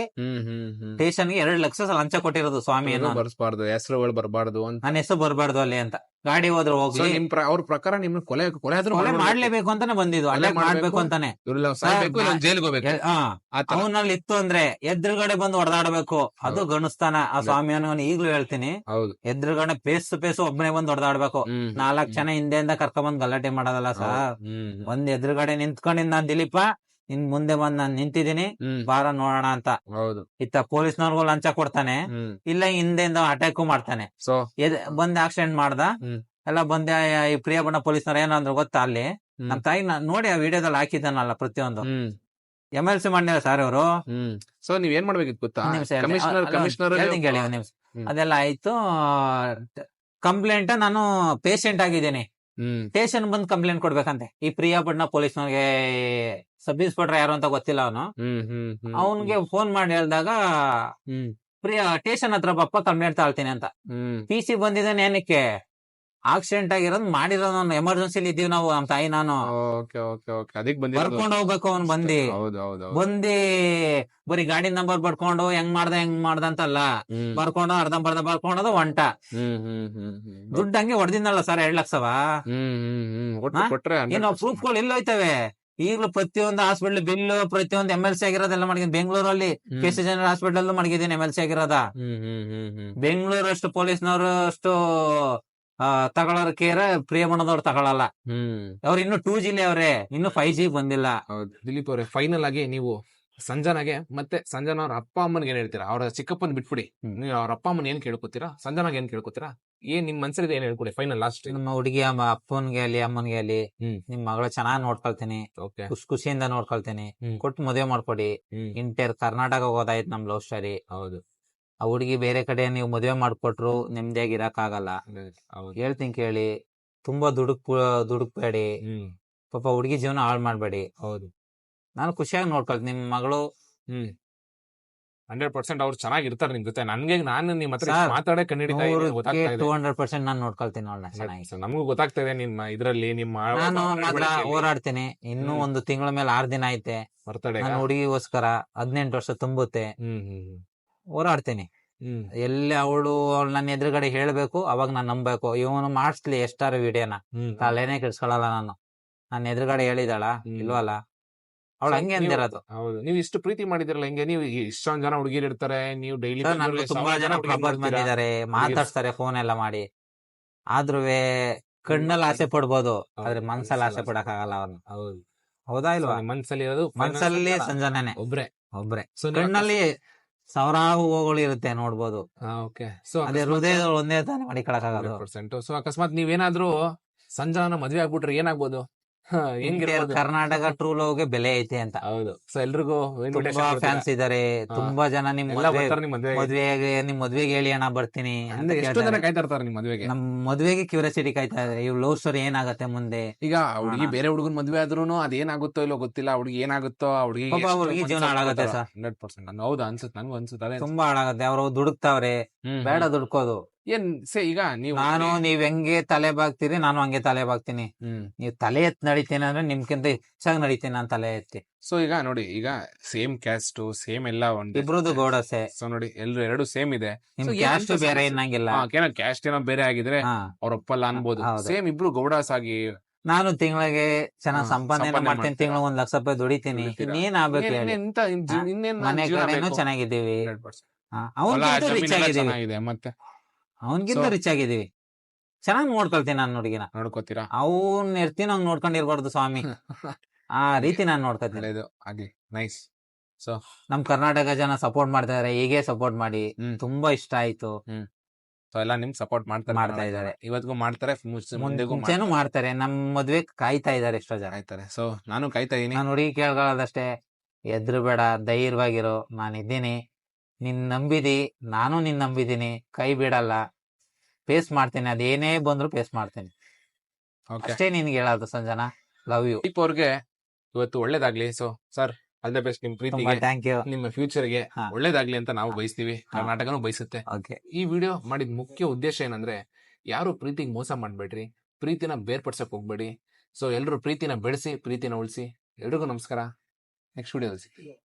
ಸ್ಟೇಷನ್ಗೆ ಎರಡು ಲಕ್ಷ ಲಂಚ ಕೊಟ್ಟಿರೋದು ಸ್ವಾಮಿ ಬರ್ಸ್ಬಾರ್ದು ಹೆಸರುಗಳು ಬರಬಾರ್ದು ನನ್ನ ಹೆಸರು ಬರಬಾರ್ದು ಅಲ್ಲಿ ಅಂತ. ಗಾಡಿ ಹೋದ್ರೆ ಹೋಗಿ ಅವ್ರ ಪ್ರಕಾರ ನಿಮ್ ಕೊಲೆ ಕೊಲೆ ಆದ್ರೂ ಕೊಲೆ ಮಾಡ್ಲೇಬೇಕು ಅಂತಾನೆ ಬಂದಿದ್ದು. ಅಲ್ಲೇ ಮಾಡ್ಬೇಕು. ಅಂತಾನೆ. ಜೈಲ್ಗೆ ಹೋಗ್ಬೇಕು. ಅವನಲ್ಲಿ ಇತ್ತು ಅಂದ್ರೆ ಎದುರುಗಡೆ ಬಂದು ಹೊಡೆದಾಡ್ಬೇಕು. ಅದು. ಗಣಸ್ತಾನ ಆ. ಸ್ವಾಮಿ ಅನ್ನೋನು ಈಗ್ಲೂ ಹೇಳ್ತೀನಿ. ಎದುರುಗಡೆ ಪೇಸ್ ಟು ಪೇಸ್ ಒಬ್ಬನೇ ಬಂದು ಹೊಡೆದಾಡ್ಬೇಕು. ನಾಲ್ಕ್ ಜನ ಹಿಂದೆಯಿಂದ ಕರ್ಕೊಂಡ್ ಗಲಾಟೆ ಮಾಡೋದಲ್ಲ ಸರ್. ಒಂದ್ ಎದುರುಗಡೆ ನಿಂತ್ಕೊಂಡಿದ್ ನಾನ್ ದಿಲೀಪ. ನಿನ್ ಮುಂದೆ ಬಂದ್ ನಾನ್ ನಿಂತಿದ್ದೀನಿ ಬಾರ ನೋಡೋಣ ಅಂತ. ಹೌದು. ಇತ್ತ ಪೊಲೀಸ್ನವ್ರಿಗೂ ಲಂಚ ಕೊಡ್ತಾನೆ ಇಲ್ಲ ಹಿಂದೆಯಿಂದ ಅಟ್ಯಾಕ್ ಮಾಡ್ತಾನೆ. ಸೊ ಬಂದ್ ಆಕ್ಸಿಡೆಂಟ್ ಮಾಡ್ದ. ಎಲ್ಲ ಬಂದೆ ಈ ಪ್ರಿಯ ಬಣ್ಣ ಪೊಲೀಸ್ನವ್ರು ಏನಂದ್ರು ಗೊತ್ತಾ ಅಲ್ಲಿ. ನಮ್ ತಾಯಿ ನೋಡಿ ಆ ವಿಡಿಯೋದಲ್ಲಿ ಹಾಕಿದ್ದಾನಲ್ಲ ಪ್ರತಿಯೊಂದು. ಎಂ ಎಲ್ ಸಿ ಮಾಡಿಲ್ಲ ಸರ್ ಅವರು. ಸೊ ನೀವ್ ಏನ್ ಮಾಡ್ಬೇಕಿತ್ತು ಗೊತ್ತಾ? ಕಮಿಷನರ್ ಕಮಿಷನರ್ ಅದೆಲ್ಲ ಆಯ್ತು. ಕಂಪ್ಲೇಂಟ್ ನಾನು ಪೇಷಂಟ್ ಆಗಿದ್ದೀನಿ. ಸ್ಟೇಷನ್ ಬಂದ್ ಕಂಪ್ಲೇಂಟ್ ಕೊಡ್ಬೇಕಂತೆ. ಈ ಪ್ರಿಯಾ ಬಣ್ಣ ಪೊಲೀಸ್ನವ್ರಿಗೆ ಸಬ್ ಇನ್ಸ್ಪೆಕ್ಟರ್ ಯಾರು ಅಂತ ಗೊತ್ತಿಲ್ಲ ಅವನು. ಹ್ಮ್ ಹ್ಮ್ ಹ್ಮ್ ಅವನ್ಗೆ ಫೋನ್ ಮಾಡಿ ಹೇಳ್ದಾಗ ಹ್ಮ್. ಪ್ರಿಯಾ ಸ್ಟೇಷನ್ ಹತ್ರ ಬಪ್ಪ ಕಂಪ್ಲೇಂಟ್ ತಾಳ್ತೀನಿ ಅಂತ. ಪಿ ಸಿ ಬಂದಿದ್ದಾನೆ ಏನಕ್ಕೆ? ಆಕ್ಸಿಡೆಂಟ್ ಆಗಿರೋದು ಮಾಡಿರೋ ನಾನು ಎಮರ್ಜೆನ್ಸಿಲಿ ಇದ್ದೀವಿ ನಾವು ನಮ್ ತಾಯಿ ನಾನು. Okay okay okay. ಅದಕ್ಕೆ ಬಂದಿರೋದು. ಬರ್ಕೊಂಡು ಹೋಗ್ಬೇಕು ಅವ್ನು ಬಂದಿ. ಹೌದು ಹೌದು ಹೌದು. ಬಂದಿ ಬರೀ ಗಾಡಿ ನಂಬರ್ ಬರ್ಕೊಂಡು ಹೆಂಗ್ ಮಾಡ್ದ ಹೆಂಗ್ ಮಾಡ್ದ ಅಂತಲ್ಲ. ಬರ್ಕೊಂಡು ಬರ್ಕೊಂಡು ಅರ್ಧಂಬರ್ಧ ಬರ್ಕೊಂಡೋದು ಒಂಟ. ದುಡ್ಡು ಹಂಗೆ ಹೊಡೆದಿನಲ್ಲ ಸರ್ ಎರಡ್ ಲಕ್ಷವ? ಏನು ಪ್ರೂಫ್ಗಳು ಎಲ್ಲ ಹೋಯ್ತವೆ. ಈಗಲೂ ಪ್ರತಿಯೊಂದು ಹಾಸ್ಪಿಟಲ್ ಬಿಲ್ ಪ್ರತಿಯೊಂದು ಎಂ ಎಲ್ ಸಿ ಆಗಿರೋದೆಲ್ಲ ಮಾಡಿದ್ದೀನಿ ಬೆಂಗಳೂರಲ್ಲಿ ಕೆ ಸಿ ಜನರಲ್ ಹಾಸ್ಪಿಟಲ್ ಮಾಡಿದ್ದೀನಿ ಎಂ ಎಲ್ ಸಿ ಆಗಿರೋದ. ಹ್ಮ್ ಹ್ಮ್ ಹ್ಮ್ ಹ್ಮ್. ಬೆಂಗಳೂರು ಅಷ್ಟು ಪೊಲೀಸ್ನವರು ಅಷ್ಟು ಆ, ತಗೊಳ್ಳೋರ್ ಕೇರ ಪ್ರಿಯಮಣದವ್ರು ತಗೊಳಲ್ಲ. ಹ್ಮ್. ಅವ್ರು ಇನ್ನು ಟೂ ಜಿಲಿ ಅವ್ರೆ ಇನ್ನು ಫೈವ್ ಜಿ ಬಂದಿಲ್ಲ. ಹೌದು ದಿಲೀಪ್ ಅವರೇ ಫೈನಲ್ ಆಗಿ ನೀವು ಸಂಜನಾಗೆ ಮತ್ತೆ ಸಂಜನ ಅವ್ರ ಅಪ್ಪ ಅಮ್ಮನಿಗೆ ಏನ್ ಹೇಳ್ತೀರಾ? ಅವ್ರ ಚಿಕ್ಕಪ್ಪನ ಬಿಟ್ಬಿಡಿ. ನೀವು ಅವ್ರ ಅಪ್ಪ ಅಮ್ಮನ ಏನ್ ಕೇಳ್ಕೊತೀರಾ? ಸಂಜನಾಗ ಏನ್ ಕೇಳ್ಕೊತೀರಾ? ಏನ್ ನಿಮ್ ಮನ್ಸಲ್ಲಿ ಏನ್ ಹೇಳ್ಕೊಡಿ ಫೈನಲ್ ಲಾಸ್ಟ್ ನಮ್ಮ ಹುಡುಗಿ ಅಪ್ಪನ್ಗೆ ಅಲ್ಲಿ ಅಮ್ಮನ್ಗೆ ಅಲ್ಲಿ ಹ್ಮ್. ನಿಮ್ ಮಗಳ ಚೆನ್ನಾಗ್ ನೋಡ್ಕೊಳ್ತೀನಿ. ಓಕೆ. ಖುಷಿ ಖುಷಿಯಿಂದ ನೋಡ್ಕೊಳ್ತೀನಿ. ಹ್ಮ್. ಕೊಟ್ಟು ಮದುವೆ ಮಾಡ್ಕೊಡಿ. ಹ್ಮ್. ಇಂಟರ್ ಕರ್ನಾಟಕ ಹೋದಾಯ್ತು ನಮ್ ಲವ್ ಸ್ಟೋರಿ. ಹೌದು. ಆ ಹುಡುಗಿ ಬೇರೆ ಕಡೆ ನೀವು ಮದುವೆ ಮಾಡ್ಕೊಟ್ರು ನೆಮ್ಮದಿಯಾಗಿ ಇರಕ್ಕಾಗಲ್ಲ. ಹೇಳ್ತೀನಿ ಕೇಳಿ ತುಂಬಾ ದುಡುಕ್ ದುಡುಕ್ಬೇಡಿ. ಪಾಪ ಹುಡುಗಿ ಜೀವನ ಹಾಳು ಮಾಡಬೇಡಿ. ಹೌದು. ನಾನು ಖುಷಿಯಾಗಿ ನೋಡ್ಕೊಳ್ತೀನಿ ನಿಮ್ ಮಗಳು ಹ್ಮ್. ಹಂಡ್ರೆಡ್ ಪರ್ಸೆಂಟ್ ಅವ್ರು ಚೆನ್ನಾಗಿರ್ತಾರೆ ನಿಮ್ ಜೊತೆ. ನನ್ಗೆ ನಾನು ನಿಮ್ಮ ಹತ್ರ Sir, ಮಾತಾಡೇ ಕಂಡಿಡಿತಾ ಇದೀನಿ, ಗೊತ್ತಾಗ್ತಾ ಇದೆ. ಟೂ ಹಂಡ್ರೆಡ್ ಪರ್ಸೆಂಟ್ ನಾನು ನೋಡ್ಕೊಳ್ತೀನಿ ಅವಳನ್ನ ನಮಗೂ ಗೊತ್ತಾಗ್ತಾ ಇದೆ ನಿಮ್ಮ ಇದ್ರಲ್ಲಿ ನಿಮ್ಮ ನಾನು ಹೋರಾಡ್ತೀನಿ. ಇನ್ನೂ. ಒಂದು ತಿಂಗಳ ಮೇಲೆ ಆರ್ ದಿನ ಐತೆ. ಹುಡುಗಿಗೋಸ್ಕರ ಹದಿನೆಂಟು ವರ್ಷ ತುಂಬುತ್ತೆ. ಹೋರಾಡ್ತೀನಿ ಎಲ್ಲಿ ಅವಳು ನನ್ನ ಎದುರುಗಡೆ ಹೇಳ್ಬೇಕು ಅವಾಗ ನಾನು ನಂಬಬೇಕು. ಇವನು ಮಾಡಿಸ್ಲಿ ಎಷ್ಟಾರು ವಿಡಿಯೋನ. ತಲೆನೇ ಕೆಡ್ಸ್ಕೊಳಲ್ಲ ನಾನು. ನನ್ನ ಎದುರುಗಡೆ ಹೇಳಿದಾಳ. ಇಲ್ವಲ್ಲ? ಅವಳು ಹಂಗೆ ಅಂದಿರೋದು. ಹೌದು. ನೀವು ಇಷ್ಟು ಪ್ರೀತಿ ಮಾಡಿದಿರಲ್ಲ ಹಿಂಗೆ? ನೀವು ಇಷ್ಟೊಂದ್ ಜನ ಹುಡುಗಿರ್ ಇರ್ತಾರೆ ನೀವು ಡೈಲಿ ತುಂಬಾ ಜನ ಪ್ರಪೋಸ್ ಬಂದಿದ್ದಾರೆ? ಮಾತಾಡ್ತಾರೆ ಫೋನ್ ಎಲ್ಲ ಮಾಡಿ. ಆದ್ರೂ ಕಣ್ಣಲ್ಲಿ ಆಸೆ ಪಡ್ಬೋದು. ಆದ್ರೆ ಮನ್ಸಲ್ಲಿ ಆಸೆ ಪಡಕ್ ಆಗಲ್ಲ ಅವ್ನು ಹೌದು. ಹೌದಾ ಇಲ್ವಾ? ಮನ್ಸಲ್ಲಿ ಇರೋದು ಮನ್ಸಲ್ಲಿ ಸಂಜನೆನೆ. ಒಬ್ರೆ. ಒಬ್ರೆ. ಕಣ್ಣಲ್ಲಿ ಸಾವಿರಾರು ಹೂವುಗಳು ಇರುತ್ತೆ ನೋಡ್ಬೋದು. ಓಕೆ ಸೊ ಅದೇ ಹೃದಯ ಒಂದೇ ತಾನೇ ಮಾಡಿಕೊಳಕ್ ಆಗೋದು ಪರ್ಸೆಂಟ್ ಸೊ ಅಕಸ್ಮಾತ್ ನೀವೇನಾದ್ರೂ ಸಂಜಾನ ಮದ್ವೆ ಆಗ್ಬಿಟ್ರೆ ಏನಾಗ್ಬೋದು? ಕರ್ನಾಟಕ ಟ್ರೂ ಲವ್ಗೆ ಬೆಲೆ ಐತೆ ಅಂತ. ಹೌದು. ಸೊ ಎಲ್ರಿಗೂ ತುಂಬಾ ಫ್ಯಾನ್ಸ್ ಇದಾರೆ. ತುಂಬಾ ಜನ ನಿಮ್ ಮದ್ವೆಗೆ. ನಿಮ್ ಮದ್ವೆಗೆ ಹೇಳಿ ಅಣ್ಣ ಬರ್ತೀನಿ ನಿಮ್ ಮದ್ವೆಗೆ. ನಮ್ ಮದ್ವೆಗೆ ಕ್ಯೂರಿಯಾಸಿಟಿ ಕಾಯ್ತಾ ಇದಾರೆ ಇವ್ ಲವ್ ಸ್ಟೋರಿ ಏನಾಗತ್ತೆ ಮುಂದೆ? ಈಗ ಹುಡುಗಿ. ಬೇರೆ ಹುಡುಗನ್ ಮದ್ವೆ ಆದ್ರೂ ಅದೇನಾಗುತ್ತೋ ಇಲ್ಲೋ ಗೊತ್ತಿಲ್ಲ. ಹುಡುಗಿ ಏನಾಗುತ್ತೋ ಹುಡುಗಿ ಹುಡ್ಗಿ ಜೀವನ ಹಾಳಾಗತ್ತೆ ಸರ್. ಹಂಡ್ರೆಡ್ ಪರ್ಸೆಂಟ್ ಹೌದಾ ಅನ್ಸುತ್ತೆ. ನನಗೂ ಅನ್ಸುತ್ತೆ. ತುಂಬಾ ಹಾಳಾಗತ್ತೆ. ಅವ್ರು ದುಡುಕ್ತಾವ್ರೆ. ಬೇಡ ದುಡ್ಕೋದು. ಏನ್ ಸೇ ಈಗ ನೀವು ನಾನು ನೀವ್ ಹೆಂಗೆ ತಲೆ ಬಾಗ್ತೀರಿ ನಾನು ಹಂಗೆ ತಲೆ ಬಾಗ್ತೀನಿ. ಹ್ಮ್. ನೀವ್ ತಲೆ ಎತ್ ನಡಿತೀನಿ ಅಂದ್ರೆ ನಿಮ್ಗಿಂತ ಹೆಚ್ಚಾಗಿ ನಡಿತೀನಿ ನಾನು ತಲೆ ಎತ್ತಿ. ಸೊ ಈಗ ನೋಡಿ ಈಗ ಸೇಮ್ ಕ್ಯಾಸ್ಟ್ ಸೇಮ್ ಎಲ್ಲ ಒಂದೇ ಇಬ್ರದ್ದು ಗೋಡಸೆ. ಸೊ ನೋಡಿ ಎಲ್ರು ಎರಡು ಸೇಮ್ ಇದೆ. ನಿಮ್ So, ಕ್ಯಾಸ್ಟ್ ಬೇರೆ? ಇನ್ನಂಗಿಲ್ಲ ಏನೋ ಕ್ಯಾಸ್ಟ್ ಏನೋ ಬೇರೆ ಆಗಿದ್ರೆ ಹಾ. ಅವ್ರ ಒಪ್ಪಲ್ಲ ಅನ್ಬೋದು. ಹೌದು. ಸೇಮ್ ಇಬ್ರು ಗೌಡಾಸ್ ಆಗಿ ನಾನು ತಿಂಗಳಿಗೆ ಚೆನ್ನಾಗ್ ಹಾ, ಸಂಪಾದನೆ ಸಂಪಾದನೆ ಮಾಡ್ತೀನಿ ಮಾಡ್ತೀರಾ. ತಿಂಗಳು ಒಂದ್ ಲಕ್ಷ ರೂಪಾಯಿ ದುಡಿತೀನಿ. ದುಡಿತೀರಾ. ಇನ್ನೇನ್ ಆಗ್ಬೇಕು ಇನ್ನೇನ್- ಹೇಳಿ. ಇನ್ನೆಂತ- ಇನ್ ಜೀವ- ಇನ್ನೇನ್ ಮನೆ ಜೀವನ ಕಡೆನೂ ಬೇಕು? ಚೆನ್ನಾಗಿದ್ದೀವಿ. 100%. ಹೊಲ, ಅವನ್ಗಿಂತ ರಿಚ್ ಜಮೀನೆಲ್ಲ ಆಗಿದ್ದೀವಿ ಚೆನ್ನಾಗಿದೆ ಮತ್ತೆ? ಅವನ್ಗಿಂತ ರಿಚ್ ಆಗಿದ್ದೀವಿ ಚೆನ್ನಾಗಿ ನೋಡ್ಕೊಳ್ತೀನಿ ನಾನು ಹುಡುಗಿನ. ನೋಡ್ಕೋತೀರಾ? ಅವ್ನ್ ಇರ್ತೀನಿ ನೋಡ್ಕೊಂಡಿರ್ಬಾರ್ದು ಸ್ವಾಮಿ. ಆ <laughs> ರೀತಿ ನಾನು ನೋಡ್ಕೊತೀನಿ. ಇದು ಆಗ್ಲಿ. ನೈಸ್. ಸೊ ನಮ್ ಕರ್ನಾಟಕ ಜನ ಸಪೋರ್ಟ್ ಮಾಡ್ತಾ ಇದಾರೆ ಹೀಗೆ ಸಪೋರ್ಟ್ ಮಾಡಿ. ತುಂಬಾ ಇಷ್ಟ ಆಯ್ತು. ಸೊ ಎಲ್ಲ ನಿಮ್ ಸಪೋರ್ಟ್ ಮಾಡ್ತಾರೆ ಮಾಡ್ತಾ ಕನ್ನಡ ಇದ್ದಾರೆ. ಇವತ್ತಿಗೂ ಮಾಡ್ತಾರೆ ಮುಂದೆಗೂ ಮುಂಚೆನೂ ಮಾಡ್ತಾರೆ. ನಮ್ ಮದ್ವೆ ಕಾಯ್ತಾ ಇದ್ದಾರೆ ಎಷ್ಟೋ ಜನ. ಆಯ್ತಾರೆ ಸೊ ನಾನು ಕಾಯ್ತಾ ಇದೀನಿ. ನಾನು ಹುಡುಗಿ ಕೇಳ್ಕೊಳ್ಳೋದಷ್ಟೇ. ಎದ್ರು ಬೇಡ ಧೈರ್ಯವಾಗಿರೋ. ನಾನು ಇದ್ದೀನಿ. ನಿನ್ ನಂಬಿದಿ. ನಾನು ನಿನ್ ನಂಬಿದೀನಿ ಕೈ ಬಿಡಲ್ಲ. ಫೇಸ್ ಮಾಡ್ತೇನೆ. ಅದೇನೇ ಬಂದ್ರು ಫೇಸ್ ಮಾಡ್ತೀನಿ. ಅಷ್ಟೇ ನಿನ್ಗೆ ಹೇಳೋದು ಸಂಜನಾ. ಲವ್ ಯು ದೀಪ್ ಅವ್ರಿಗೆ ಇವತ್ತು ಒಳ್ಳೇದಾಗ್ಲಿ. So sir all the best ನಿಮ್ ತುಂಬಾ ಥ್ಯಾಂಕ್ ಯು ನಿಮ್ಮ ಫ್ಯೂಚರ್ಗೆ ಒಳ್ಳೇದಾಗ್ಲಿ ಅಂತ ನಾವು ಬಯಸ್ತೀವಿ. ಕರ್ನಾಟಕನೂ ಬಯಸುತ್ತೆ. ಓಕೆ ಈ ವಿಡಿಯೋ ಮಾಡಿದ ಮುಖ್ಯ ಉದ್ದೇಶ ಏನಂದ್ರೆ ಯಾರು ಪ್ರೀತಿಗೆ ಮೋಸ ಮಾಡ್ಬೇಡ್ರಿ ಪ್ರೀತಿನ ಬೇರ್ಪಡ್ಸಕ್ ಹೋಗ್ಬೇಡಿ. ಸೊ ಎಲ್ಲರೂ ಪ್ರೀತಿನ ಬೆಳೆಸಿ ಪ್ರೀತಿನ ಉಳಿಸಿ. ಎಲ್ರಿಗೂ ನಮಸ್ಕಾರ. ನೆಕ್ಸ್ಟ್ ವಿಡಿಯೋದಲ್ಲಿ ಸಿಗ್ತೀವಿ.